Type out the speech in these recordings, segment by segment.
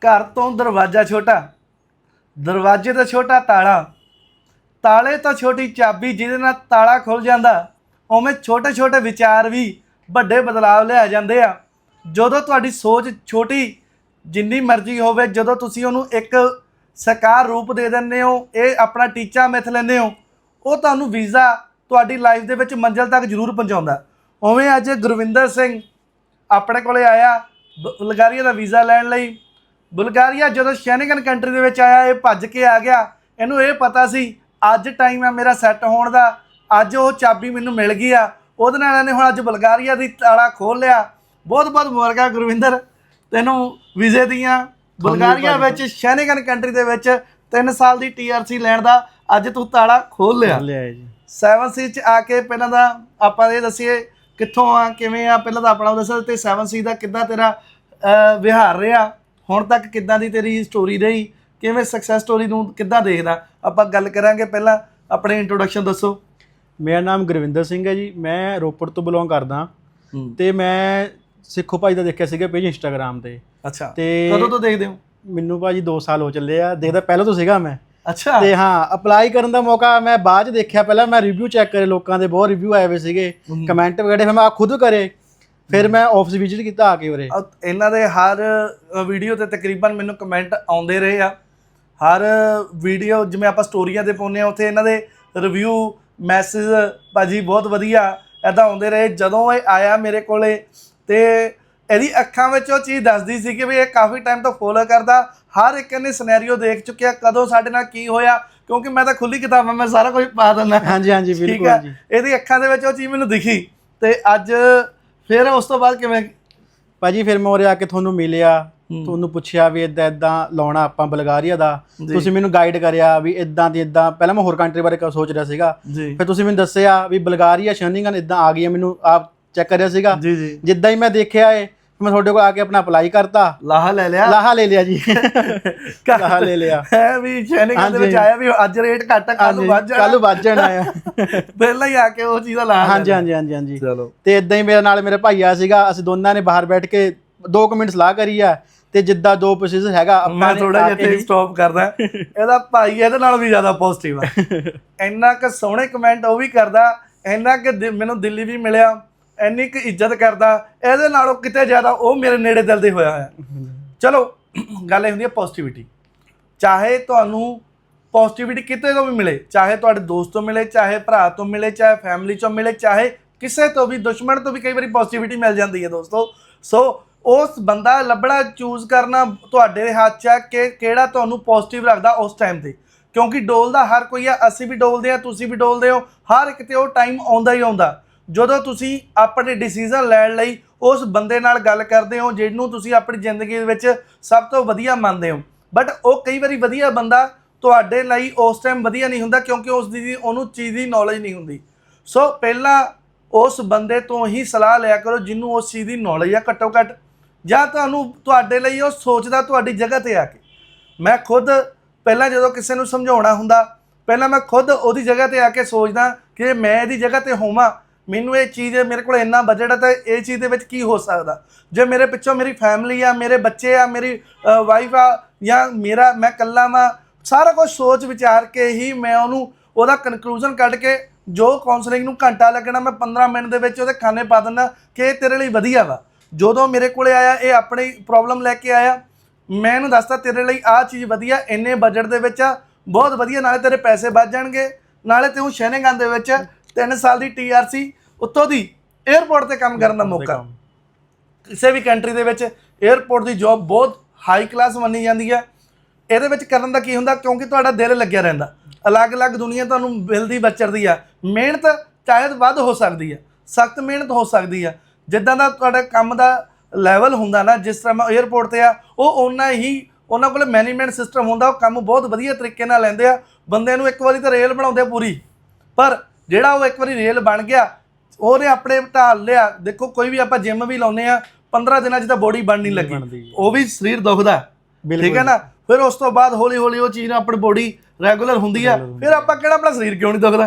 ਘਰ ਤੋਂ ਦਰਵਾਜ਼ਾ ਛੋਟਾ, ਦਰਵਾਜ਼ੇ ਤੋਂ ਛੋਟਾ ਤਾਲਾ, ਤਾਲੇ ਤੋਂ ਛੋਟੀ ਚਾਬੀ ਜਿਹਦੇ ਨਾਲ ਤਾਲਾ ਖੁੱਲ ਜਾਂਦਾ, ਉਵੇਂ ਛੋਟੇ ਛੋਟੇ ਵਿਚਾਰ ਵੀ ਵੱਡੇ ਬਦਲਾਅ ਲਿਆ ਜਾਂਦੇ ਆ। ਜਦੋਂ ਤੁਹਾਡੀ ਸੋਚ ਛੋਟੀ ਜਿੰਨੀ ਮਰਜ਼ੀ ਹੋਵੇ, ਜਦੋਂ ਤੁਸੀਂ ਉਹਨੂੰ ਇੱਕ ਸਾਕਾਰ ਰੂਪ ਦੇ ਦਿੰਦੇ ਹੋ, ਇਹ ਆਪਣਾ ਟੀਚਾ ਮਿਥ ਲੈਂਦੇ ਹੋ, ਉਹ ਤੁਹਾਨੂੰ ਵੀਜ਼ਾ ਤੁਹਾਡੀ ਲਾਈਫ ਦੇ ਵਿੱਚ ਮੰਜ਼ਿਲ ਤੱਕ ਜ਼ਰੂਰ ਪਹੁੰਚਾਉਂਦਾ। ਉਵੇਂ ਅੱਜ ਗੁਰਵਿੰਦਰ ਸਿੰਘ ਆਪਣੇ ਕੋਲੇ ਆਇਆ, ਬ- ਦਾ ਵੀਜ਼ਾ ਲੈਣ ਲਈ। ਬੁਲਗਾਰੀਆ ਜਦੋਂ ਸ਼ੈਨਗਨ ਕੰਟਰੀ ਦੇ ਵਿੱਚ ਆਇਆ ਇਹ ਭੱਜ ਕੇ ਆ ਗਿਆ। ਇਹਨੂੰ ਇਹ ਪਤਾ ਸੀ ਅੱਜ ਟਾਈਮ ਹੈ ਮੇਰਾ ਸੈੱਟ ਹੋਣ ਦਾ। ਅੱਜ ਉਹ ਚਾਬੀ ਮੈਨੂੰ ਮਿਲ ਗਈ ਆ। ਉਹਦੇ ਨਾਲ ਇਹਨੇ ਹੁਣ ਅੱਜ ਬੁਲਗਾਰੀਆ ਦੀ ਤਾਲਾ ਖੋਲ ਲਿਆ। ਬਹੁਤ ਬਹੁਤ ਮੁਬਾਰਕਾਂ ਗੁਰਵਿੰਦਰ। ਤੈਨੂੰ ਵੀਜ਼ੇ ਦੀਆਂ। ਬੁਲਗਾਰੀਆ ਵਿੱਚ ਸ਼ੈਨਗਨ ਕੰਟਰੀ ਦੇ ਵਿੱਚ 3 ਸਾਲ ਦੀ ਟੀਆਰਸੀ ਲੈਣ ਦਾ ਅੱਜ ਤੂੰ ਤਾਲਾ ਖੋਲ ਲਿਆ। ਲਿਆ ਜੀ। 7 ਸੀ ਚ ਆ ਕੇ ਪਹਿਲਾਂ ਦਾ ਆਪਾਂ ਇਹ ਦੱਸੀਏ ਕਿੱਥੋਂ ਆ ਕਿਵੇਂ ਆ ਪਹਿਲਾਂ ਤਾਂ ਆਪਣਾ ਦੱਸੋ ਤੇ 7 ਸੀ ਦਾ ਕਿੱਦਾਂ ਤੇਰਾ ਵਿਹਾਰ ਰਿਹਾ। ਹੁਣ ਤੱਕ ਕਿੱਦਾਂ ਦੀ ਤੇਰੀ ਸਟੋਰੀ ਰਹੀ? ਕਿਵੇਂ ਸਕਸੈਸ ਸਟੋਰੀ ਨੂੰ ਕਿੱਦਾਂ ਦੇਖਦਾ? ਆਪਾਂ ਗੱਲ ਕਰਾਂਗੇ ਪਹਿਲਾਂ ਆਪਣੇ ਇੰਟਰੋਡਕਸ਼ਨ ਦੱਸੋ। ਮੇਰਾ ਨਾਮ ਗੁਰਵਿੰਦਰ ਸਿੰਘ ਹੈ ਜੀ। ਮੈਂ ਰੋਪੜ ਤੋਂ ਬਿਲੋਂਗ ਕਰਦਾ। ਤੇ ਮੈਂ ਸਿੱਖੋ ਭਾਈ ਦਾ ਦੇਖਿਆ ਸੀਗਾ ਪੇਜ ਇੰਸਟਾਗ੍ਰam ਤੇ। ਅੱਛਾ। ਤੇ ਕਦੋਂ ਤੋਂ ਦੇਖਦੇ ਹੋ? ਮੈਨੂੰ ਭਾਜੀ 2 ਸਾਲ ਹੋ ਚੱਲੇ ਆ। ਦੇਖਦਾ ਪਹਿਲਾਂ ਤੋਂ ਸੀਗਾ ਮੈਂ। ਅੱਛਾ। ਤੇ ਹਾਂ ਅਪਲਾਈ ਕਰਨ ਦਾ ਮੌਕਾ ਮੈਂ ਬਾਅਦ ਚ ਦੇਖਿਆ। ਪਹਿਲਾਂ ਮੈਂ ਰਿਵਿਊ ਚੈੱਕ ਕਰੇ ਲੋਕਾਂ ਦੇ ਬਹੁਤ ਰਿਵਿਊ ਆਏ ਹੋਏ ਸੀਗੇ। ਕਮੈਂਟ ਵਗੈਰਾ ਫਿਰ ਮੈਂ ਖੁਦ ਕਰੇ। ਫਿਰ ਮੈਂ ਆਫਿਸ ਵਿਜ਼ਿਟ ਕੀਤਾ ਆ ਕੇ ਉਰੇ। ਇਹਨਾਂ ਦੇ ਹਰ ਵੀਡੀਓ ਤੇ ਤਕਰੀਬਨ ਮੈਨੂੰ ਕਮੈਂਟ ਆਉਂਦੇ ਰਹੇ ਆ। ਹਰ ਵੀਡੀਓ ਜਿਵੇਂ ਆਪਾਂ ਸਟੋਰੀਆਂ ਤੇ ਪਾਉਂਦੇ ਆ ਉੱਥੇ ਇਹਨਾਂ ਦੇ ਰਿਵਿਊ ਮੈਸੇਜ ਭਾਜੀ ਬਹੁਤ ਵਧੀਆ ਐਦਾਂ ਆਉਂਦੇ ਰਹੇ। ਜਦੋਂ ਇਹ ਆਇਆ ਮੇਰੇ ਕੋਲੇ ਤੇ ਇਹਦੀ ਅੱਖਾਂ ਵਿੱਚ ਉਹ ਚੀਜ਼ ਦੱਸਦੀ ਸੀ ਕਿ ਵੀ ਇਹ ਕਾਫੀ ਟਾਈਮ ਤੋਂ ਫੋਲੋ ਕਰਦਾ। ਹਰ ਇੱਕ ਨੇ ਸਿਨੈਰੀਓ ਦੇਖ ਚੁੱਕਿਆ ਕਦੋਂ ਸਾਡੇ ਨਾਲ ਕੀ ਹੋਇਆ ਕਿਉਂਕਿ ਮੈਂ ਤਾਂ ਖੁੱਲੀ ਕਿਤਾਬ ਮੈਂ ਸਾਰਾ ਕੁਝ ਪਾ ਦਿੰਦਾ। ਹਾਂਜੀ ਹਾਂਜੀ ਠੀਕ ਬਿਲਕੁਲ ਆ? ਜੀ। ਇਹਦੀ ਅੱਖਾਂ ਦੇ ਵਿੱਚ ਉਹ ਚੀਜ਼ ਮੈਨੂੰ ਦਿਖੀ ਤੇ ਅੱਜ ਫਿਰ ਉਸ ਤੋਂ ਬਾਅਦ ਕਿਵੇਂ? ਭਾਜੀ ਫਿਰ ਮੈਂ ਉਰੇ ਆ ਕੇ ਤੁਹਾਨੂੰ ਮਿਲਿਆ ਤੁਹਾਨੂੰ ਪੁੱਛਿਆ ਵੀ ਇਦਾਂ ਇਦਾਂ ਲਾਉਣਾ ਆਪਾਂ ਬਲਗਾਰੀਆ ਦਾ। ਤੁਸੀਂ ਮੈਨੂੰ ਗਾਈਡ ਕਰਿਆ ਵੀ ਇਦਾਂ ਦੀ ਇਦਾਂ ਪਹਿਲਾਂ ਮੈਂ ਹੋਰ ਕੰਟਰੀ ਬਾਰੇ ਸੋਚ ਰਿਹਾ ਸੀਗਾ। ਫਿਰ ਤੁਸੀਂ ਮੈਨੂੰ ਦੱਸਿਆ ਵੀ ਬਲਗਾਰੀਆ ਸ਼ਨਿੰਗਨ ਇਦਾਂ ਆ ਗਈ ਮੈਨੂੰ ਆਪ ਚੈੱਕ ਕਰਿਆ ਸੀਗਾ। ਜਿੱਦਾਂ ਹੀ ਮੈਂ ਦੇਖਿਆ ਏ ਮੈਂ ਤੁਹਾਡੇ ਕੋਲ ਆ ਕੇ ਆਪਣਾ ਅਪਲਾਈ ਕਰਤਾ। ਲਾਹਾ ਲੈ ਲਿਆ। ਲਾਹਾ ਲੈ ਲਿਆ ਜੀ। ਲਾਹਾ ਲੈ ਲਿਆ। ਹੈ ਵੀ ਸ਼ੈਨਿਕਾਂ ਦੇ ਵਿੱਚ। ਆਇਆ ਵੀ ਅੱਜ ਰੇਟ ਘੱਟ ਕੱਲ ਨੂੰ ਵੱਧ ਕੱਲ ਵੱਜ ਜਾਣਾ ਆ। ਪਹਿਲਾਂ ਹੀ ਆ ਕੇ ਉਹ ਚੀਜ਼ ਦਾ ਲਾਹਾ ਹਾਂਜੀ। ਹਾਂਜੀ ਹਾਂਜੀ ਹਾਂਜੀ। ਚਲੋ। ਤੇ ਇਦਾਂ ਹੀ ਮੇਰੇ ਨਾਲ ਮੇਰੇ ਭਾਈ ਆ ਸੀਗਾ ਅਸੀਂ ਦੋਨਾਂ ਨੇ ਬਾਹਰ ਬੈਠ ਕੇ 2 ਮਿੰਟ ਸਲਾਹ ਕਰੀ ਆ ਤੇ ਜਿੱਦਾਂ ਦੋ ਪ੍ਰੋਸੈਸ ਹੈਗਾ ਆਪਾਂ ਮੈਂ ਨੇ ਥੋੜਾ ਜਿਹਾ ਇੱਥੇ ਸਟਾਪ ਕਰਦਾ। ਇਹਦਾ ਭਾਈ ਇਹਦੇ ਨਾਲ ਵੀ ਜ਼ਿਆਦਾ ਪੋਜ਼ਿਟਿਵ ਆ। ਇੰਨਾ ਕਿ ਸੋਹਣੇ ਕਮੈਂਟ ਉਹ ਵੀ ਕਰਦਾ ਇੰਨਾ ਕਿ ਮੈਨੂੰ ਦਿੱਲੀ ਵੀ ਮਿਲਿਆ। ਇੰਨੀ ਕੁ ਇੱਜ਼ਤ ਕਰਦਾ, ਇਹਦੇ ਨਾਲੋਂ ਕਿਤੇ ਜ਼ਿਆਦਾ ਉਹ ਮੇਰੇ ਨੇੜੇ ਦਿਲ ਦੇ ਹੋਇਆ ਹੋਇਆ। ਚਲੋ, ਗੱਲ ਇਹ ਹੁੰਦੀ ਹੈ ਪੋਜ਼ਿਟਿਵਿਟੀ ਚਾਹੇ ਤੁਹਾਨੂੰ ਪੋਜ਼ਿਟਿਵਿਟੀ ਕਿਤੇ ਤੋਂ ਵੀ ਮਿਲੇ, ਚਾਹੇ ਤੁਹਾਡੇ ਦੋਸਤ ਤੋਂ ਮਿਲੇ, ਚਾਹੇ ਭਰਾ ਤੋਂ ਮਿਲੇ, ਚਾਹੇ ਫੈਮਿਲੀ ਤੋਂ ਮਿਲੇ, ਚਾਹੇ ਕਿਸੇ ਤੋਂ ਵੀ, ਦੁਸ਼ਮਣ ਤੋਂ ਵੀ ਕਈ ਵਾਰੀ ਪੋਜ਼ਿਟਿਵਿਟੀ ਮਿਲ ਜਾਂਦੀ ਹੈ ਦੋਸਤੋ। ਸੋ ਉਸ ਬੰਦਾ ਲੱਭਣਾ ਚੂਜ਼ ਕਰਨਾ ਤੁਹਾਡੇ ਹੱਥ 'ਚ ਹੈ ਕਿ ਕਿਹੜਾ ਤੁਹਾਨੂੰ ਪੋਜ਼ਿਟਿਵ ਰੱਖਦਾ ਉਸ ਟਾਈਮ ਤੇ। ਕਿਉਂਕਿ ਡੋਲਦਾ ਹਰ ਕੋਈ ਆ ਅਸੀਂ ਵੀ ਡੋਲਦੇ ਆ ਤੁਸੀਂ ਵੀ ਡੋਲਦੇ ਹੋ, ਹਰ ਇੱਕ ਤੇ ਉਹ ਟਾਈਮ ਆਉਂਦਾ ਹੀ ਆਉਂਦਾ। ਜਦੋਂ ਤੁਸੀਂ ਆਪਣੇ ਡਿਸੀਜਨ ਲੈਣ ਲਈ ਉਸ ਬੰਦੇ ਨਾਲ ਗੱਲ ਕਰਦੇ ਹੋ, ਜਿਹਨੂੰ ਤੁਸੀਂ ਆਪਣੀ ਜ਼ਿੰਦਗੀ ਦੇ ਵਿੱਚ ਸਭ ਤੋਂ ਵਧੀਆ ਮੰਨਦੇ ਹੋ। ਬਟ ਉਹ ਕਈ ਵਾਰੀ ਵਧੀਆ ਬੰਦਾ ਤੁਹਾਡੇ ਲਈ ਉਸ ਟਾਈਮ ਵਧੀਆ ਨਹੀਂ ਹੁੰਦਾ, ਕਿਉਂਕਿ ਉਸ ਦੀ, ਉਹਨੂੰ ਚੀਜ਼ ਦੀ ਨੌਲੇਜ ਨਹੀਂ ਹੁੰਦੀ। ਸੋ ਪਹਿਲਾਂ ਉਸ ਬੰਦੇ ਤੋਂ ਹੀ ਸਲਾਹ ਲਿਆ ਕਰੋ, ਜਿਹਨੂੰ ਉਸ ਚੀਜ਼ ਦੀ ਨੌਲੇਜ ਆ ਘੱਟੋ ਘੱਟ। ਜਾਂ ਤੁਹਾਨੂੰ, ਤੁਹਾਡੇ ਲਈ ਉਹ ਸੋਚਦਾ ਤੁਹਾਡੀ ਜਗ੍ਹਾ ਤੇ ਆ ਕੇ। ਮੈਂ ਖੁਦ ਪਹਿਲਾਂ ਜਦੋਂ ਕਿਸੇ ਨੂੰ ਸਮਝਾਉਣਾ ਹੁੰਦਾ, ਪਹਿਲਾਂ ਮੈਂ ਖੁਦ ਉਹਦੀ ਜਗ੍ਹਾ ਤੇ ਆ ਕੇ ਸੋਚਦਾ ਕਿ ਮੈਂ ਇਹਦੀ ਜਗ੍ਹਾ ਤੇ ਹੋਵਾਂ। ਮੈਨੂੰ ਇਹ ਚੀਜ਼, ਮੇਰੇ ਕੋਲ ਇੰਨਾ ਬਜਟ ਹੈ ਤਾਂ ਇਹ ਚੀਜ਼ ਦੇ ਵਿੱਚ ਕੀ ਹੋ ਸਕਦਾ? ਜੇ ਮੇਰੇ ਪਿੱਛੋਂ ਮੇਰੀ ਫੈਮਿਲੀ ਆ, ਮੇਰੇ ਬੱਚੇ ਆ, ਮੇਰੀ ਵਾਈਫ ਆ, ਜਾਂ ਮੇਰਾ, ਮੈਂ ਇਕੱਲਾ ਵਾਂ, ਸਾਰਾ ਕੁਝ ਸੋਚ ਵਿਚਾਰ ਕੇ ਹੀ ਮੈਂ ਉਹਨੂੰ, ਉਹਦਾ ਕਨਕਲੂਜਨ ਕੱਢ ਕੇ ਜੋ ਕਾਉਂਸਲਿੰਗ ਨੂੰ ਘੰਟਾ ਲੱਗਣਾ, ਮੈਂ 15 ਮਿੰਟ ਦੇ ਵਿੱਚ ਉਹਦੇ ਖਾਨੇ ਪਾ ਦਿੰਦਾ ਕਿ ਇਹ ਤੇਰੇ ਲਈ ਵਧੀਆ ਵਾ। ਜਦੋਂ ਮੇਰੇ ਕੋਲੇ ਆਇਆ, ਇਹ ਆਪਣੀ ਪ੍ਰੋਬਲਮ ਲੈ ਕੇ ਆਇਆ, ਮੈਂ ਇਹਨੂੰ ਦੱਸਦਾ ਤੇਰੇ ਲਈ ਆਹ ਚੀਜ਼ ਵਧੀਆ, ਇੰਨੇ ਬਜਟ ਦੇ ਵਿੱਚ ਆ, ਬਹੁਤ ਵਧੀਆ, ਨਾਲੇ ਤੇਰੇ ਪੈਸੇ ਬਚ ਜਾਣਗੇ, ਨਾਲੇ ਤੈਨੂੰ ਸ਼ੈਨਿੰਗਨ ਦੇ ਵਿੱਚ 3 ਸਾਲ ਦੀ ਟੀਆਰਸੀ ਉੱਥੋਂ ਦੀ 에어ਪੋਰਟ ਤੇ ਕੰਮ ਕਰਨ ਦਾ ਮੌਕਾ। ਕਿਸੇ ਵੀ ਕੰਟਰੀ ਦੇ ਵਿੱਚ 에어ਪੋਰਟ ਦੀ ਜੌਬ ਬਹੁਤ ਹਾਈ ਕਲਾਸ ਮੰਨੀ ਜਾਂਦੀ ਹੈ। ਇਹਦੇ ਵਿੱਚ ਕਰਨ ਦਾ ਕੀ ਹੁੰਦਾ? ਕਿਉਂਕਿ ਤੁਹਾਡਾ ਦਿਲ ਲੱਗਿਆ ਰਹਿੰਦਾ। ਅਲੱਗ-ਅਲੱਗ ਦੁਨੀਆ ਤੁਹਾਨੂੰ ਮਿਲਦੀ ਵਿਚਰਦੀ ਆ। ਮਿਹਨਤ ਚਾਹੇ ਵੱਧ ਹੋ ਸਕਦੀ ਆ। ਸਖਤ ਮਿਹਨਤ ਹੋ ਸਕਦੀ ਆ। ਜਿੱਦਾਂ ਦਾ ਤੁਹਾਡਾ ਕੰਮ ਦਾ ਲੈਵਲ ਹੁੰਦਾ ਨਾ ਜਿਸ ਤਰ੍ਹਾਂ ਮੈਂ 에어ਪੋਰਟ ਤੇ ਆ ਉਹ ਉਹਨਾਂ ਹੀ ਉਹਨਾਂ ਕੋਲ ਮੈਨੇਜਮੈਂਟ ਸਿਸਟਮ ਹੁੰਦਾ ਉਹ ਕੰਮ ਬਹੁਤ ਵਧੀਆ ਤਰੀਕੇ ਨਾਲ ਲੈਂਦੇ ਆ। ਬੰਦੇ ਨੂੰ ਇੱਕ ਵਾਰੀ ਤਾਂ ਰੇਲ ਬਣਾਉਂਦੇ ਪੂਰੀ। ਪਰ ਜਿਹੜਾ ਉਹ ਇੱਕ ਵਾਰੀ ਰੇਲ ਬਣ ਗਿਆ ਉਹਨੇ ਆਪਣੇ ਢਾਲ ਲਿਆ। ਦੇਖੋ ਕੋਈ ਵੀ ਆਪਾਂ ਜਿਮ ਵੀ ਲਾਉਨੇ ਆ 15 ਦਿਨਾਂ 'ਚ ਤਾਂ ਬੋਡੀ ਬਣ ਨਹੀਂ ਲੱਗੀ। ਉਹ ਵੀ ਸਰੀਰ ਦੁਖਦਾ ਠੀਕ ਹੈ ਨਾ? ਫਿਰ ਉਸ ਤੋਂ ਬਾਅਦ ਹੌਲੀ ਹੌਲੀ ਉਹ ਚੀਜ਼ ਨਾਲ ਆਪਣੀ ਬੋਡੀ ਰੈਗੂਲਰ ਹੁੰਦੀ ਆ ਫਿਰ ਆਪਾਂ ਕਿਹੜਾ ਆਪਣਾ ਸਰੀਰ ਕਿਉਂ ਨਹੀਂ ਦੁਖਦਾ?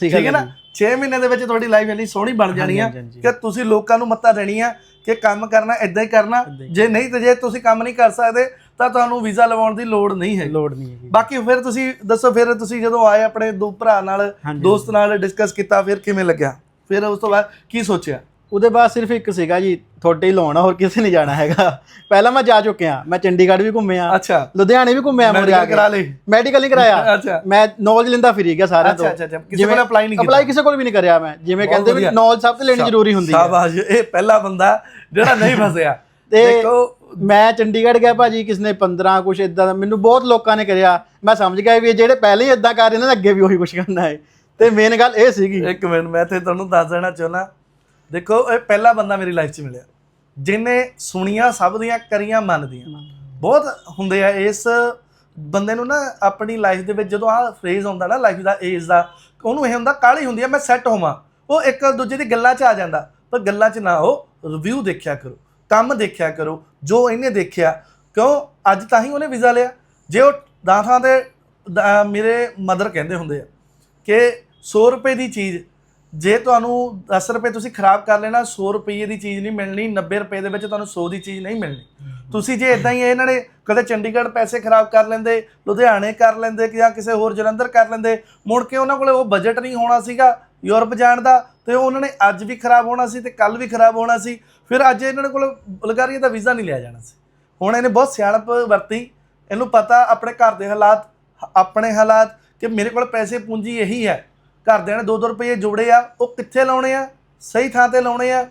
ਠੀਕ ਹੈ ਨਾ? 6 ਮਹੀਨੇ ਦੇ ਵਿੱਚ ਤੁਹਾਡੀ ਲਾਈਫ ਇੰਨੀ ਸੋਹਣੀ ਬਣ ਜਾਣੀ ਆ। ਕਿ ਤੁਸੀਂ ਲੋਕਾਂ ਨੂੰ ਮੱਤਾ ਦੇਣੀ ਆ ਕਿ ਕੰਮ ਕਰਨਾ ਇਦਾਂ ਹੀ ਕਰਨਾ। ਹੀ। ਜੇ ਨਹੀਂ ਤੇ ਜੇ ਤੁਸੀਂ ਕੰਮ ਨਹੀਂ ਕਰ ਸਕਦੇ ਤਾਂ ਤੁਹਾਨੂੰ ਵੀਜ਼ਾ ਲਵਾਉਣ ਦੀ ਲੋੜ ਨਹੀਂ ਹੈ ਲੋੜ ਨਹੀਂ ਹੈਗੀ। ਬਾਕੀ ਫਿਰ ਤੁਸੀਂ ਦੱਸੋ ਫਿਰ ਤੁਸੀਂ ਜਦੋਂ ਆਏ ਆਪਣੇ ਦੋ ਭਰਾ ਨਾਲ। ਦੋਸਤ ਨਾਲ ਡਿਸਕਸ ਕੀਤਾ ਫਿਰ ਕਿਵੇਂ ਲੱਗਿਆ? ਫਿਰ ਉਸ ਤੋਂ ਬਾਅਦ ਕੀ ਸੋਚਿਆ? ਉਹਦੇ ਬਾਅਦ ਸਿਰਫ ਇੱਕ ਸੀਗਾ ਜੀ ਤੁਹਾਡੇ ਹੀ ਲਾਉਣਾ ਹੋਰ ਕਿਸੇ ਨਹੀਂ ਜਾਣਾ ਹੈਗਾ। ਪਹਿਲਾਂ ਮੈਂ ਜਾ ਚੁੱਕਿਆ ਮੈਂ ਚੰਡੀਗੜ੍ਹ ਵੀ ਘੁੰਮਿਆ ਅੱਛਾ। ਲੁਧਿਆਣੇ ਵੀ ਘੁੰਮਿਆ ਮੁਰੇ ਆ ਮੈਡੀਕਲ ਕਰਾ ਲਈ। ਮੈਡੀਕਲ ਨਹੀਂ ਕਰਾਇਆ। ਅੱਛਾ। ਮੈਂ ਨੌਲੇਜ ਲੈਂਦਾ ਫਿਰੀ ਗਿਆ ਸਾਰਿਆਂ ਤੋਂ। ਅੱਛਾ ਅੱਛਾ ਕਿਸੇ ਕੋਲ ਅਪਲਾਈ ਨਹੀਂ ਕੀਤਾ। ਅਪਲਾਈ ਕਿਸੇ ਕੋਲ ਵੀ ਨਹੀਂ ਕਰਿਆ ਮੈਂ। ਜਿਵੇਂ ਕਹਿੰਦੇ ਵੀ। ਨੌਲੇਜ ਸਭ ਤੋਂ ਲੈਣੀ ਜ਼ਰੂਰੀ ਹੁੰਦੀ ਹੈ ਸ਼ਾਬਾਸ਼ ਇਹ ਪਹਿਲਾ ਬੰਦਾ ਜਿਹੜਾ ਨਹੀਂ ਫਸਿਆ। ਦੇਖੋ। ਮੈਂ ਚੰਡੀਗੜ੍ਹ ਗਿਆ ਭਾਜੀ ਕਿਸ ਨੇ 15 ਕੁਛ ਇਦਾਂ ਦਾ। ਮੈਨੂੰ ਬਹੁਤ ਲੋਕਾਂ ਨੇ ਕਰਿਆ। ਮੈਂ ਸਮਝ ਗਿਆ ਵੀ ਇਹ ਜਿਹੜੇ ਪਹਿਲੇ ਹੀ ਇਦਾਂ ਕਰ ਰਹੇ ਨੇ ਅੱਗੇ ਵੀ ਉਹੀ ਕੁਛ ਕਰਨਾ ਹੈ। ਤੇ ਮੇਨ ਗੱਲ ਇਹ ਸੀਗੀ। ਇੱਕ ਮਿੰਟ ਮੈਂ ਤੇ ਤੁਹਾਨੂੰ ਦੱਸ ਦੇਣਾ ਚਾਹੁੰਦਾ। ਦੇਖੋ ਇਹ ਪਹਿਲਾ ਬੰਦਾ ਮੇਰੀ ਲਾਈਫ 'ਚ ਮਿਲਿਆ। ਜਿਹਨੇ ਸੁਣੀਆਂ ਸਭ ਦੀਆਂ ਕਰੀਆਂ ਮੰਨਦੀਆਂ। ਬਹੁਤ ਹੁੰਦੇ ਆ ਇਸ ਬੰਦੇ ਨੂੰ ਨਾ ਆਪਣੀ ਲਾਈਫ ਦੇ ਵਿੱਚ ਜਦੋਂ ਆਹ ਫਰੇਜ਼ ਆਉਂਦਾ ਨਾ ਲਾਈਫ ਦਾ ਏਜ ਦਾ ਉਹਨੂੰ ਇਹ ਹੁੰਦਾ ਕਾਹਲੀ ਹੁੰਦੀ ਆ ਮੈਂ ਸੈੱਟ ਹੋਵਾਂ। ਉਹ ਇੱਕ ਦੂਜੇ ਦੀ ਗੱਲਾਂ 'ਚ ਆ ਜਾਂਦਾ ਪਰ ਗੱਲਾਂ 'ਚ ਨਾ ਉਹ ਰਿਵਿਊ ਦੇਖਿਆ ਕਰੋ ਕੰਮ ਦੇਖਿਆ ਕਰੋ ਜੋ ਇਹਨੇ ਦੇਖਿਆ। ਕਿਉਂ? ਅੱਜ ਤਾਂ ਹੀ ਉਹਨੇ ਵੀਜ਼ਾ ਲਿਆ। ਜੇ ਉਹ ਦਾਥਾਂ ਦਾ- ਮੇਰੇ ਮਦਰ ਕਹਿੰਦੇ ਹੁੰਦੇ ਆ ਕਿ 100 ਰੁਪਏ ਦੀ ਚੀਜ਼। ਜੇ ਤੁਹਾਨੂੰ 10 ਰੁਪਏ ਤੁਸੀਂ ਖਰਾਬ ਕਰ ਲੈਣਾ 100 ਰੁਪਏ ਦੀ ਚੀਜ਼ ਨਹੀਂ ਮਿਲਣੀ 90 ਰੁਪਏ ਦੇ ਵਿੱਚ ਤੁਹਾਨੂੰ 100 ਦੀ ਚੀਜ਼ ਨਹੀਂ ਮਿਲਣੀ। ਤੁਸੀਂ ਜੇ ਇਦਾਂ ਹੀ ਇਹਨਾਂ ਨੇ ਕਦੇ ਚੰਡੀਗੜ੍ਹ ਪੈਸੇ ਖਰਾਬ ਕਰ ਲੈਂਦੇ ਲੁਧਿਆਣੇ ਕਰ ਲੈਂਦੇ ਜਾਂ ਕਿਸੇ ਹੋਰ ਜਲੰਧਰ ਕਰ ਲੈਂਦੇ ਮੁੜ ਕੇ ਉਹਨਾਂ ਕੋਲੇ ਉਹ ਬਜਟ ਨਹੀਂ ਹੋਣਾ ਸੀਗਾ ਯੂਰਪ ਜਾਣ ਦਾ ਤੇ ਉਹਨਾਂ ਨੇ ਅੱਜ ਵੀ ਖਰਾਬ ਹੋਣਾ ਸੀ ਤੇ ਕੱਲ ਵੀ ਖਰਾਬ ਹੋਣਾ ਸੀ। ਫਿਰ ਅੱਜ ਇਹਨਾਂ ਕੋਲ ਬੁਲਗਾਰੀਆ ਦਾ ਵੀਜ਼ਾ ਨਹੀਂ ਲਿਆ ਜਾਣਾ ਸੀ। ਹੁਣ ਇਹਨੇ ਬਹੁਤ ਸਿਆਣਪ ਵਰਤੀ। ਇਹਨੂੰ ਪਤਾ ਆਪਣੇ ਘਰ ਦੇ ਹਾਲਾਤ ਆਪਣੇ ਹਾਲਾਤ ਕਿ ਮੇਰੇ ਕੋਲ ਪੈਸੇ ਪੂੰਜੀ ਇਹੀ ਹੈ। ਘਰਦਿਆਂ ਨੇ 2-2 ਰੁਪਏ ਜੋੜੇ ਆ, ਉਹ ਕਿੱਥੇ ਲਾਉਣੇ ਆ? ਸਹੀ ਥਾਂ ਤੇ ਲਾਉਣੇ ਆ।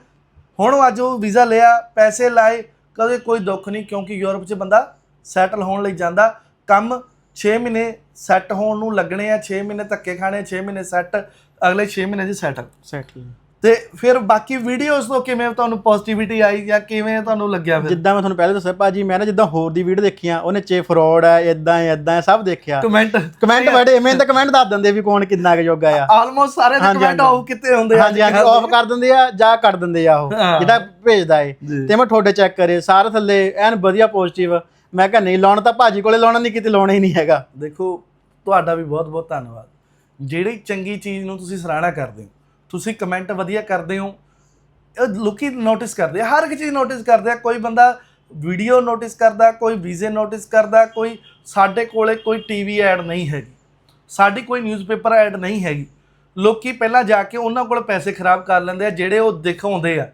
ਹੁਣ ਉਹ ਅੱਜ ਉਹ ਵੀਜ਼ਾ ਲਿਆ, ਪੈਸੇ ਲਾਏ, ਕਦੇ ਕੋਈ ਦੁੱਖ ਨਹੀਂ, ਕਿਉਂਕਿ ਯੂਰਪ 'ਚ ਬੰਦਾ ਸੈਟਲ ਹੋਣ ਲਈ ਜਾਂਦਾ। ਕੰਮ 6 ਮਹੀਨੇ ਸੈੱਟ ਹੋਣ ਨੂੰ ਲੱਗਣੇ ਆ 6 ਮਹੀਨੇ ਧੱਕੇ ਖਾਣੇ 6 ਮਹੀਨੇ ਸੈੱਟ, ਅਗਲੇ 6 ਮਹੀਨੇ 'ਚ ਸੈਟਲ ਸੈਟਲ ਤੇ ਫਿਰ ਬਾਕੀ ਵੀਡੀਓਜ਼ ਤੋਂ ਕਿਵੇਂ ਤੁਹਾਨੂੰ ਪੋਜ਼ਿਟਿਵਿਟੀ ਆਈ ਜਾਂ ਕਿਵੇਂ ਤੁਹਾਨੂੰ ਲੱਗਿਆ ਫਿਰ? ਜਿੱਦਾਂ ਮੈਂ ਤੁਹਾਨੂੰ ਪਹਿਲੇ ਦੱਸਿਆ ਭਾਜੀ ਮੈਂ ਨਾ ਜਿੱਦਾਂ ਹੋਰ ਦੀ ਵੀਡੀਓ ਦੇਖੀਆਂ ਉਹਨੇ ਚੇ ਫਰਾਡ ਹੈ ਇਦਾਂ ਇਦਾਂ ਸਭ ਦੇਖਿਆ। ਕਮੈਂਟ ਕਮੈਂਟ ਬੜੇ ਮੈਨੂੰ ਤਾਂ ਕਮੈਂਟ ਦੱਸ ਦਿੰਦੇ ਵੀ ਕੌਣ ਕਿੰਨਾ ਕੁ ਜੋਗਾ ਆ। ਆਲਮੋਸਟ ਸਾਰੇ ਦੇ ਕਮੈਂਟ। ਆਫ ਕਿਤੇ ਹੁੰਦੇ ਆ ਹਾਂਜੀ ਹਾਂਜੀ ਆਫ ਕਰ ਦਿੰਦੇ ਆ ਜਾਂ ਕੱਢ ਦਿੰਦੇ ਆ ਉਹ। ਜਿਹੜਾ ਭੇਜਦਾ ਏ। ਤੇ ਮੈਂ ਤੁਹਾਡੇ ਚੈੱਕ ਕਰੇ ਸਾਰੇ ਥੱਲੇ ਐਨ ਵਧੀਆ ਪੋਜ਼ਿਟਿਵ ਮੈਂ ਕਿਹਾ ਨਹੀਂ ਲਾਉਣ ਤਾਂ ਭਾਜੀ ਕੋਲੇ ਲਾਉਣਾ ਨਹੀਂ ਕਿਤੇ ਲਾਉਣਾ ਹੀ ਨਹੀਂ ਹੈਗਾ। ਦੇਖੋ ਤੁਹਾਡਾ ਵੀ ਬਹੁਤ ਬਹੁਤ ਧੰਨਵਾਦ। ਜਿਹੜੀ ਚੰਗੀ ਚੀਜ਼ ਨੂੰ ਤੁਸੀਂ ਸਰਾਹਣਾ ਕਰਦੇ ਹੋ ਤੁਸੀਂ ਕਮੈਂਟ ਵਧੀਆ ਕਰਦੇ ਹੋ। ਇਹ ਲੋਕੀ ਨੋਟਿਸ ਕਰਦੇ ਆ, ਹਰ ਇੱਕ ਚੀਜ਼ ਨੋਟਿਸ ਕਰਦੇ ਆ। ਕੋਈ ਬੰਦਾ ਵੀਡੀਓ ਨੋਟਿਸ ਕਰਦਾ, ਕੋਈ ਵੀਜ਼ੇ ਨੋਟਿਸ ਕਰਦਾ, ਕੋਈ ਸਾਡੇ ਕੋਲੇ ਕੋਈ ਟੀਵੀ ਐਡ ਨਹੀਂ ਹੈਗੀ। ਸਾਡੀ ਕੋਈ ਨਿਊਜ਼ਪੇਪਰ ਐਡ ਨਹੀਂ ਹੈਗੀ। ਲੋਕੀ ਪਹਿਲਾਂ ਜਾ ਕੇ ਉਹਨਾਂ ਕੋਲ ਪੈਸੇ ਖਰਾਬ ਕਰ ਲੈਂਦੇ ਆ, ਜਿਹੜੇ ਉਹ ਦਿਖਾਉਂਦੇ ਆ।